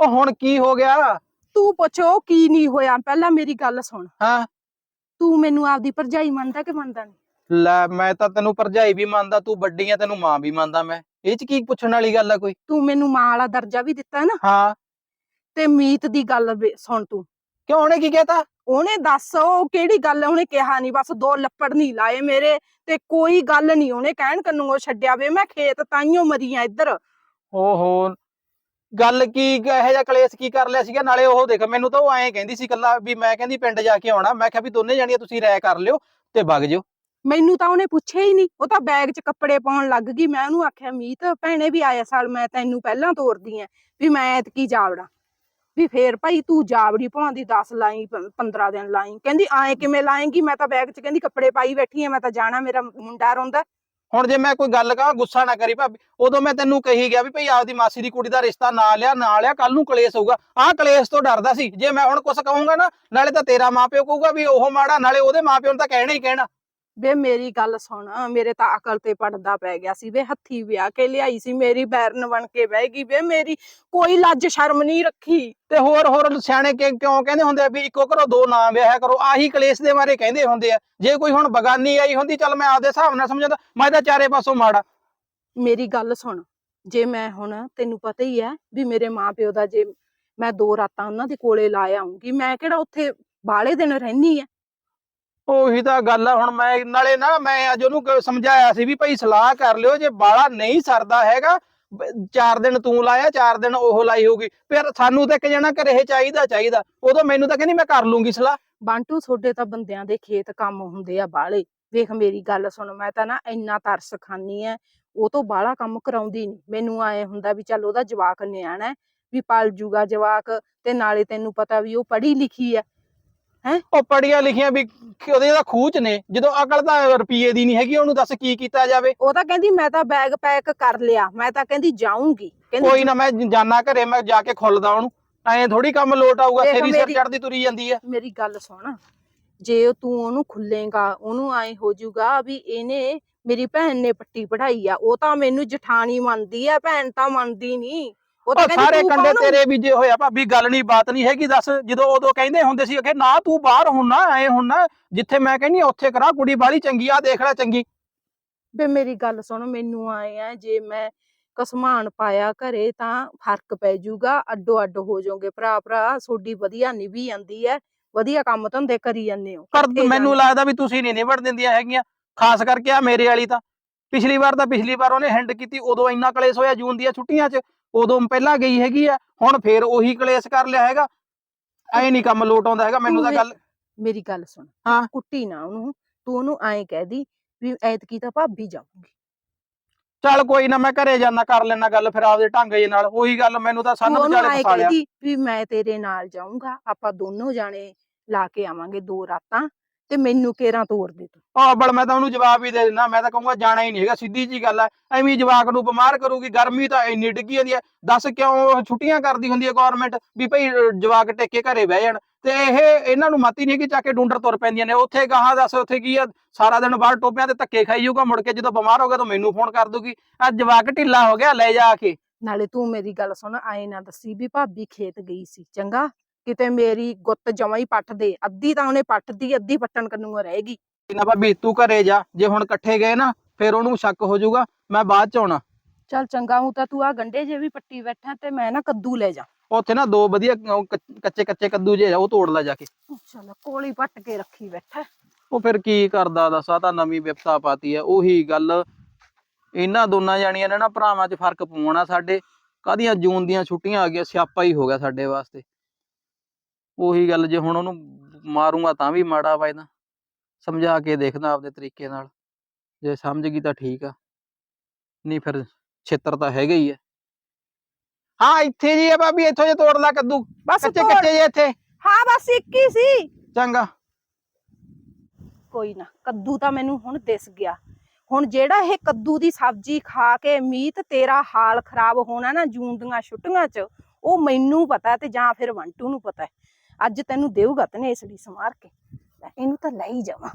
S4: ਉਹ ਹੁਣ ਕੀ ਹੋ ਗਿਆ?
S1: ਤੂੰ ਪੁੱਛੋ ਕੀ ਨਹੀਂ ਹੋਇਆ? ਪਹਿਲਾਂ ਮੇਰੀ ਗੱਲ ਸੁਣ।
S4: ਹਾਂ।
S1: ਤੂੰ ਮੈਨੂੰ ਆਪਦੀ ਭਰਜਾਈ ਮੰਨਦਾ ਕਿ ਮੰਨਦਾ ਨਹੀਂ?
S4: ਲੈ ਮੈਂ ਤਾਂ ਤੈਨੂੰ ਭਰਜਾਈ ਵੀ ਮੰਨਦਾ ਤੂੰ ਵੱਡੀ ਆ ਤੈਨੂੰ ਮਾਂ ਵੀ ਮੰਨਦਾ ਮੈਂ। ਇਹ 'ਚ ਕੀ ਪੁੱਛਣ ਵਾਲੀ ਗੱਲ ਆ ਕੋਈ?
S1: ਤੂੰ ਮੈਨੂੰ ਮਾਂ ਵਾਲਾ ਦਰਜਾ ਵੀ ਦਿੱਤਾ ਨਾ।
S4: ਹਾਂ।
S1: ਤੇ ਮੀਤ ਦੀ ਗੱਲ ਵੇ- ਸੁਣ ਤੂੰ।
S4: ਕਿਉਂ ਉਹਨੇ ਕੀ ਕਹਿਤਾ?
S1: ਉਹਨੇ ਦੱਸ ਉਹ ਕਿਹੜੀ ਗੱਲ ਉਹਨੇ ਕਿਹਾ ਨਹੀਂ ਬਸ ਦੋ ਲੱਪੜ ਨਹੀਂ ਲਾਏ ਮੇਰੇ ਤੇ ਕੋਈ ਗੱਲ ਨਹੀਂ ਉਹਨੇ ਕਹਿਣ ਕੰਨੂ ਛੱਡਿਆ ਵੇ ਮੈਂ ਖੇਤ ਤਾਈਓ ਮਰੀ ਆ ਇੱਧਰ।
S4: ਓਹੋ ਗੱਲ ਕੀ ਇਹੋ ਜਿਹਾ ਕਲੇਸ਼ ਕੀ ਕਰ ਲਿਆ ਸੀਗਾ? ਨਾਲੇ ਉਹ ਦੇਖ ਮੈਨੂੰ ਤਾਂ ਉਹ ਐਂ ਕਹਿੰਦੀ ਸੀ ਕੱਲਾ ਵੀ ਮੈਂ ਕਹਿੰਦੀ ਪਿੰਡ ਜਾ ਕੇ ਆਉਣਾ। ਮੈਂ ਕਿਹਾ ਵੀ ਦੋਨੇ ਜਾਣੀਆਂ ਤੁਸੀਂ ਰਾਇ ਕਰ ਲਿਓ ਤੇ ਵਗ ਜਿਓ।
S1: ਮੈਨੂੰ ਤਾਂ ਉਹਨੇ ਪੁੱਛਿਆ ਹੀ ਨਹੀਂ। ਉਹ ਤਾਂ ਬੈਗ 'ਚ ਕੱਪੜੇ ਪਾਉਣ ਲੱਗ ਗਈ। ਮੈਂ ਉਹਨੂੰ ਆਖਿਆ, ਮੀਤ, ਭੈਣੇ ਵੀ ਆਇਆ ਸਾਲ, ਮੈਂ ਤੈਨੂੰ ਪਹਿਲਾਂ ਤੋਰਦੀ ਐ ਵੀ ਮੈਂ ਐਤਕੀ ਜਾਵੜਾ। ਵੀ ਫੇਰ ਭਾਈ ਤੂੰ ਜਾਵੜੀ ਭਾਂਦੀ 10 ਲਾਈ 15 ਦਿਨ ਲਾਈ। ਕਹਿੰਦੀ, ਆਏ ਕਿਵੇਂ ਲਾਏਂਗੀ? ਮੈਂ ਤਾਂ ਬੈਗ 'ਚ ਕਹਿੰਦੀ ਕੱਪੜੇ ਪਾਈ ਬੈਠੀ ਐ ਮੈਂ ਤਾਂ ਜਾਣਾ, ਮੇਰਾ ਮੁੰਡਾ ਰੋਂਦਾ।
S4: ਹੁਣ ਜੇ ਮੈਂ ਕੋਈ ਗੱਲ ਕਹਾਂ, ਗੁੱਸਾ ਨਾ ਕਰੀ ਭਾਬੀ। ਉਦੋਂ ਮੈਂ ਤੈਨੂੰ ਕਹੀ ਗਿਆ ਵੀ ਭਈ ਆਪਦੀ ਮਾਸੀ ਦੀ ਕੁੜੀ ਦਾ ਰਿਸ਼ਤਾ ਨਾ ਲਿਆ ਨਾ ਲਿਆ ਕੱਲ ਨੂੰ ਕਲੇਸ਼ ਹੋਊਗਾ। ਆਹ ਕਲੇਸ਼ ਤੋਂ ਡਰਦਾ ਸੀ। ਜੇ ਮੈਂ ਹੁਣ ਕੁਝ ਕਹੂੰਗਾ ਨਾ, ਨਾਲੇ ਤਾਂ ਤੇਰਾ ਮਾਪਿਓ ਕਹੂਗਾ ਵੀ ਉਹ ਮਾੜਾ, ਨਾਲੇ ਉਹਦੇ ਮਾਪਿਓ ਨੂੰ ਤਾਂ ਕਹਿਣਾ ਹੀ ਕਹਿਣਾ।
S1: ਵੇ ਮੇਰੀ ਗੱਲ ਸੁਣ ਮੇਰੇ ਤਾਂ ਅਕਲ ਤੇ ਪੜਦਾ ਪੈ ਗਿਆ ਸੀ ਵੇ ਹੱਥੀ ਵਿਆਹ ਕੇ ਲਿਆਈ ਸੀ ਮੇਰੀ ਬੈਰਨ ਬਣ ਕੇ ਬਹਿ ਗਈ ਵੇ ਮੇਰੀ ਕੋਈ ਲੱਜ ਸ਼ਰਮ ਨਹੀਂ ਰੱਖੀ।
S4: ਤੇ ਹੋਰ ਹੋਰ ਸਿਆਣੇ ਕਿ- ਕਿਉਂ ਕਹਿੰਦੇ ਹੁੰਦੇ ਆ ਵੀ ਇੱਕੋ ਘਰੋਂ ਦੋ ਨਾ ਵਿਆਹਿਆ ਕਰੋ ਆਹੀ ਕਲੇਸ਼ ਦੇ ਬਾਰੇ ਕਹਿੰਦੇ ਹੁੰਦੇ ਆ। ਜੇ ਕੋਈ ਹੁਣ ਬਗਾਨੀ ਆਈ ਹੁੰਦੀ ਚੱਲ ਮੈਂ ਆਪਦੇ ਹਿਸਾਬ ਨਾਲ ਸਮਝਦਾ ਮੈਂ ਤਾਂ ਚਾਰੇ ਪਾਸੋਂ ਮਾੜਾ।
S1: ਮੇਰੀ ਗੱਲ ਸੁਣ ਜੇ ਮੈਂ ਹੁਣ ਤੈਨੂੰ ਪਤਾ ਹੀ ਹੈ ਵੀ ਮੇਰੇ ਮਾਪਿਓ ਦਾ ਜੇ ਮੈਂ ਦੋ ਰਾਤਾਂ ਉਹਨਾਂ ਦੇ ਕੋਲੇ ਲਾ ਆਉਂਗੀ ਮੈਂ ਕਿਹੜਾ ਉੱਥੇ ਬਾਲੇ ਦਿਨ ਰਹਿਨੀ ਆ?
S4: ਉਹੀ ਤਾਂ ਗੱਲ ਆ ਹੁਣ ਮੈਂ ਨਾਲੇ ਨਾ ਮੈਂ ਅੱਜ ਉਹਨੂੰ ਕ- ਸਮਝਾਇਆ ਸੀ ਵੀ ਭਾਈ ਸਲਾਹ ਕਰ ਲਿਓ ਜੇ ਬਾਲਾ ਨਹੀਂ ਸਰਦਾ ਹੈਗਾ ਬ- ਚਾਰ ਦਿਨ ਤੂੰ ਲਾਇਆ ਚਾਰ ਦਿਨ ਉਹ ਲਾਈ ਹੋਊਗੀ ਫਿਰ ਸਾਨੂੰ ਤਾਂ ਇੱਕ ਜਣਾ ਘਰੇ ਚਾਹੀਦਾ ਚਾਹੀਦਾ ਉਦੋਂ ਮੈਨੂੰ ਤਾਂ ਕਹਿੰਦੀ ਮੈਂ ਕਰ ਲੂੰਗੀ ਸਲਾਹ।
S1: ਬਾਂਟੂ ਤੁਹਾਡੇ ਤਾਂ ਬੰਦਿਆਂ ਦੇ ਖੇਤ ਕੰਮ ਹੁੰਦੇ ਆ ਬਾਲੇ ਵੇਖ ਮੇਰੀ ਗੱਲ ਸੁਣ ਮੈਂ ਤਾਂ ਨਾ ਇੰਨਾ ਤਰਸ ਖਾਨੀ ਐ ਉਹ ਤੋਂ ਬਾਹਲਾ ਕੰਮ ਕਰਾਉਂਦੀ ਨਹੀਂ ਮੈਨੂੰ ਆਏ ਹੁੰਦਾ ਵੀ ਚੱਲ ਉਹਦਾ ਜਵਾਕ ਨਿਆਣਾ ਹੈ, ਵੀ ਪਲ ਜੂਗਾ ਜਵਾਕ ਤੇ ਨਾਲੇ ਤੈਨੂੰ ਪਤਾ ਵੀ ਉਹ ਪੜ੍ਹੀ ਲਿਖੀ ਐ
S4: ਉਹ ਪੜੀਆਂ ਲਿਖੀਆਂ ਵੀ ਖ- ਉਹਦੇ ਦਾ ਖੂਚ ਨੇ। ਜਦੋਂ ਅਕਲ ਤਾਂ ਰੁਪਈਏ ਦੀ ਨਹੀਂ ਹੈਗੀ ਉਹਨੂੰ ਦੱਸ ਕੀ ਕੀਤਾ ਜਾਵੇ।
S1: ਉਹ ਤਾਂ ਕਹਿੰਦੀ ਮੈਂ ਤਾਂ ਬੈਗ ਪੈਕ ਕਰ ਲਿਆ। ਮੈਂ ਤਾਂ ਕਹਿੰਦੀ ਜਾਊਂਗੀ।
S4: ਕੋਈ ਨਾ ਮੈਂ ਜਾਣਾ ਘਰੇ ਮੈਂ ਜਾ ਕੇ ਖੁੱਲਦਾ ਉਹਨੂੰ। ਐਂ ਥੋੜੀ ਕੰਮ ਲੋਟ ਆਊਗਾ
S1: ਦੇਖ
S4: ਸਿਰ
S1: ਮੇਰੀ-
S4: ਚੜਦੀ ਤੁਰੀ ਜਾਂਦੀ ਆ।
S1: ਮੇਰੀ ਗੱਲ ਸੁਣ। ਜੇ ਉਹ ਤੂੰ ਉਹਨੂੰ ਖੁੱਲੇਗਾ ਉਹਨੂੰ ਐ ਹੋ ਜਾਊਗਾ ਵੀ ਇਹਨੇ ਮੇਰੀ ਭੈਣ ਨੇ ਪੱਟੀ ਪੜਾਈ ਆ। ਉਹ ਤਾਂ ਮੈਨੂੰ ਜਠਾਣੀ ਮੰਨਦੀ ਆ ਭੈਣ ਤਾਂ ਮੰਨਦੀ ਨਹੀਂ। ਉਹ ਤਾਂ
S4: ਸਾਰੇ ਕੰਡੇ ਤੇਰੇ ਬੀਜੇ ਹੋਇਆ ਭਾਬੀ ਗੱਲ ਨਹੀਂ ਬਾਤ ਨਹੀਂ ਹੈਗੀ ਦੱਸ ਜਦੋਂ ਉਦੋਂ ਕਹਿੰਦੇ ਹੁੰਦੇ ਸੀ ਕਿ ਨਾ ਤੂੰ ਬਾਹਰ ਹੁੰਨਾ ਐ ਹੁੰਨਾ ਜਿੱਥੇ ਮੈਂ ਕਹਿੰਨੀ ਉੱਥੇ ਕਰਾ ਕੁੜੀ ਬਾਹਲੀ ਚੰਗੀ ਆ ਦੇਖ ਲੈ ਚੰਗੀ।
S1: ਵੇ ਮੇਰੀ ਗੱਲ ਸੁਣ ਮੈਨੂੰ ਆਏ ਆ ਜੇ ਮੈਂ ਕਸਮਾਨ ਪਾਇਆ ਘਰੇ ਤਾਂ ਫ਼ਰਕ ਪੈ ਜਾਊਗਾ ਅੱਡੋ ਅੱਡ ਹੋ ਜਾਓਗੇ ਭਰਾ ਭਰਾ ਸੋਡੀ ਵਧੀਆ ਨਿਭੀ ਜਾਂਦੀ ਐ ਵਧੀਆ ਕੰਮ ਧੰਦੇ ਕਰੀ ਜਾਂਦੇ ਹੋ
S4: ਪਰ
S1: ਇਕੱਠੇ
S4: ਮੈਨੂੰ। ਲੱਗਦਾ ਵੀ ਤੁਸੀਂ ਨਹੀਂ ਨਿਬੜ ਦਿੰਦੀਆਂ ਹੈਗੀਆਂ ਖਾਸ ਕਰਕੇ ਆ ਮੇਰੇ ਵਾਲੀ ਤਾਂ। ਪਿਛਲੀ ਵਾਰ ਤਾਂ ਪਿਛਲੀ ਵਾਰ ਉਹਨੇ ਹੈਂਡ ਕੀਤੀ ਉਦੋਂ ਇੰਨਾ ਕਲੇਸ਼ ਹੋਇਆ ਜੂਨ ਦੀਆਂ ਛੁੱਟੀਆਂ 'ਚ। ਉਦੋਂ ਪਹਿਲਾਂ ਗਈ ਹੈਗੀ ਆ ਹੁਣ ਫੇਰ ਉਹੀ ਕਲੇਸ਼ ਕਰ ਲਿਆ ਹੈਗਾ। ਐ ਨਹੀਂ ਕੰਮ ਲੋਟ ਆਉਂਦਾ ਹੈਗਾ ਮੈਨੂੰ ਤਾਂ ਗੱਲ
S1: ਮੇਰੀ ਗੱਲ ਸੁਣ।
S4: ਹਾਂ।
S1: ਕੁੱਟੀ ਨਾ ਉਹਨੂੰ ਤੂੰ ਉਹਨੂੰ ਐਂ ਕਹਿ ਦੀ ਵੀ ਐਤਕੀ ਤਾਂ ਭਾਬੀ ਜਾਊਗੀ।
S4: ਚੱਲ ਕੋਈ ਨਾ ਮੈਂ ਘਰੇ ਜਾਣਾ ਕਰ ਲੈਣਾ ਗੱਲ ਫਿਰ ਆਪਦੇ ਢੰਗ ਜੇ ਨਾਲ ਉਹੀ ਗੱਲ ਮੈਨੂੰ ਤਾਂ ਸਾਨੂੰ ਵਿਚਾਲੇ ਫਸਾ ਲਿਆ।
S1: ਵੀ ਮੈਂ ਤੇਰੇ ਨਾਲ ਜਾਊਂਗਾ ਆਪਾਂ ਦੋਨੋਂ ਜਾਣੇ ਲਾ ਕੇ ਆਵਾਂਗੇ ਦੋ ਰਾਤਾਂ। ਤੇ ਮੈਨੂੰ ਕੇਰਾਂ ਤੋਰ ਦੇ ਤੂੰ।
S4: ਆਹ ਬਲ ਮੈਂ ਤਾਂ ਉਹਨੂੰ ਜਵਾਬ ਹੀ ਦੇ ਦਿੰਦਾ ਮੈਂ ਤਾਂ ਕਹੂੰਗਾ ਜਾਣਾ ਹੀ ਨਹੀਂ ਹੈਗਾ ਸਿੱਧੀ ਜੀ ਗੱਲ ਹੈ ਐਵੇਂ ਹੀ ਜਵਾਕ ਨੂੰ ਬਿਮਾਰ ਕਰੂਗੀ ਗਰਮੀ ਤਾਂ ਇੰਨੀ ਡਿੱਗੀ ਜਾਂਦੀ ਹੈ ਦੱਸ ਕਿਉਂ ਛੁੱਟੀਆਂ ਕਰਦੀ ਹੁੰਦੀ ਹੈ ਗਵਰਨਮੈਂਟ ਵੀ ਭਈ ਜਵਾਕ ਟੇਕੇ ਘਰੇ ਬਹਿ ਜਾਣ। ਤੇ ਇਹ ਇਹਨਾਂ ਨੂੰ ਮਤੀ ਨਹੀਂ ਕਿ ਚੱਕ ਕੇ ਡੂੰਡਰ ਤੁਰ ਪੈਂਦੀਆਂ ਨੇ। ਉੱਥੇ ਗਾਹਾਂ ਦੱਸ ਉੱਥੇ ਕੀ ਆ? ਸਾਰਾ ਦਿਨ ਬਾਹਰ ਟੋਪਿਆਂ ਤੇ ਧੱਕੇ ਖਾਈ ਜਾਊਗਾ ਮੁੜ ਕੇ ਜਦੋਂ ਬਿਮਾਰ ਹੋ ਗਿਆ ਤਾਂ ਮੈਨੂੰ ਫੋਨ ਕਰ ਦੂਗੀ ਆ ਜਵਾਕ ਢਿੱਲਾ ਹੋ ਗਿਆ ਲੈ ਜਾ ਕੇ।
S1: ਨਾਲੇ ਤੂੰ ਮੇਰੀ ਗੱਲ ਸੁਣ ਆਏ ਨਾ ਦੱਸੀ ਵੀ ਭਾਬੀ ਖੇਤ ਗਈ ਸੀ ਚੰਗਾ? ਕਿਤੇ ਮੇਰੀ ਗੁੱਤ ਜਮਾ ਹੀ ਪੱਟ ਦੇ ਅੱਧੀ ਤਾਂ ਉਹਨੇ ਪੱਟਦੀ ਅੱਧੀ ਪੱਟਣ ਕੰਨੂਆਂ ਰਹੇਗੀ
S4: ਨਾ ਭਾਬੀ ਤੂੰ ਘਰੇ ਜਾ ਜੇ ਹੁਣ ਇਕੱਠੇ ਗਏ ਨਾ ਫਿਰ ਉਹਨੂੰ ਸ਼ੱਕ ਹੋ ਜਾਊਗਾ ਮੈਂ ਬਾਅਦ ਚ ਆਉਣਾ।
S1: ਚੱਲ ਚੰਗਾ ਹੂੰ ਤਾਂ ਤੂੰ ਆ ਗੰਡੇ ਜੇ ਵੀ ਪੱਟੀ ਬੈਠਾ ਤੇ ਮੈਂ ਨਾ ਕੱਦੂ ਲੈ ਜਾ।
S4: ਉੱਥੇ ਨਾ ਦੋ ਵਧੀਆ ਕੱਚ- ਕੱਚੇ ਕੱਦੂ ਜੇ ਆ, ਉਹ ਤੋੜ ਲੈ ਜਾ ਕੇ।
S1: ਚੱਲ ਕੋਲੀ ਪੱਟ ਕੇ ਰੱਖੀ ਬੈਠਾ।
S4: ਉਹ ਫਿਰ ਕੀ ਕਰਦਾ ਦੱਸ ਤਾਂ ਨਵੀਂ ਵਿਪਤਾ ਪਾਤੀ ਹੈ ਉਹੀ ਗੱਲ। ਇਹਨਾਂ ਦੋਨਾਂ ਜਾਣੀਆਂ ਨੇ ਨਾ ਭਰਾਵਾਂ 'ਚ ਫ਼ਰਕ ਪਾਉਣਾ ਸਾਡੇ। ਕਾਹਦੀਆਂ ਜੂਨ ਦੀਆਂ ਛੁੱਟੀਆਂ ਆ ਗਈਆਂ ਸਿਆਪਾ ਹੀ ਹੋ ਗਿਆ ਸਾਡੇ ਵਾਸਤੇ। ਉਹੀ ਗੱਲ ਜੇ ਹੁਣ ਉਹਨੂੰ ਮਾਰੂੰਗਾ ਤਾਂ ਵੀ ਮਾੜਾ ਵਾਇਦਾ ਸਮਝਾ ਕੇ ਦੇਖਦਾ ਆਪਦੇ ਤਰੀਕੇ ਨਾਲ। ਜੇ ਸਮਝ ਗਈ ਤਾਂ ਠੀਕ ਆ। ਨਹੀਂ ਫਿਰ ਛਿੱਤਰ ਤਾਂ ਹੈਗਾ ਹੀ ਹੈ ਹਾਂ ਇੱਥੇ ਜੀ ਹੈ ਭਾਬੀ ਇੱਥੋਂ ਜੇ ਤੋੜ ਲੈ ਕੱਦੂ।
S1: ਬਸ
S4: ਕੱਚੇ
S1: ਤੋੜ।
S4: ਕੱਚੇ ਜੇ ਇੱਥੇ।
S1: ਹਾਂ ਬਸ ਇੱਕ ਹੀ ਸੀ।
S4: ਚੰਗਾ।
S1: ਕੋਈ ਨਾ ਕੱਦੂ ਤਾਂ ਮੈਨੂੰ ਹੁਣ ਦਿਸ ਗਿਆ। ਹੁਣ ਜਿਹੜਾ ਇਹ ਕੱਦੂ ਦੀ ਸਬਜ਼ੀ ਖਾ ਕੇ ਮੀਤ ਤੇਰਾ ਹਾਲ ਖਰਾਬ ਹੋਣਾ ਨਾ ਜੂਨ ਦੀਆਂ ਛੁੱਟੀਆਂ 'ਚ ਉਹ ਮੈਨੂੰ ਪਤਾ ਤੇ ਜਾਂ ਫਿਰ ਵੰਟੂ ਨੂੰ ਪਤਾ। ਹੈ। ਅੱਜ ਤੈਨੂੰ ਦੇਊਗਾ ਤਨੇ ਇਸ ਲਈ ਸਮਾਰ ਕੇ। ਲੈ, ਇਹਨੂੰ ਤਾਂ ਲੈ ਹੀ ਜਾਵਾਂ।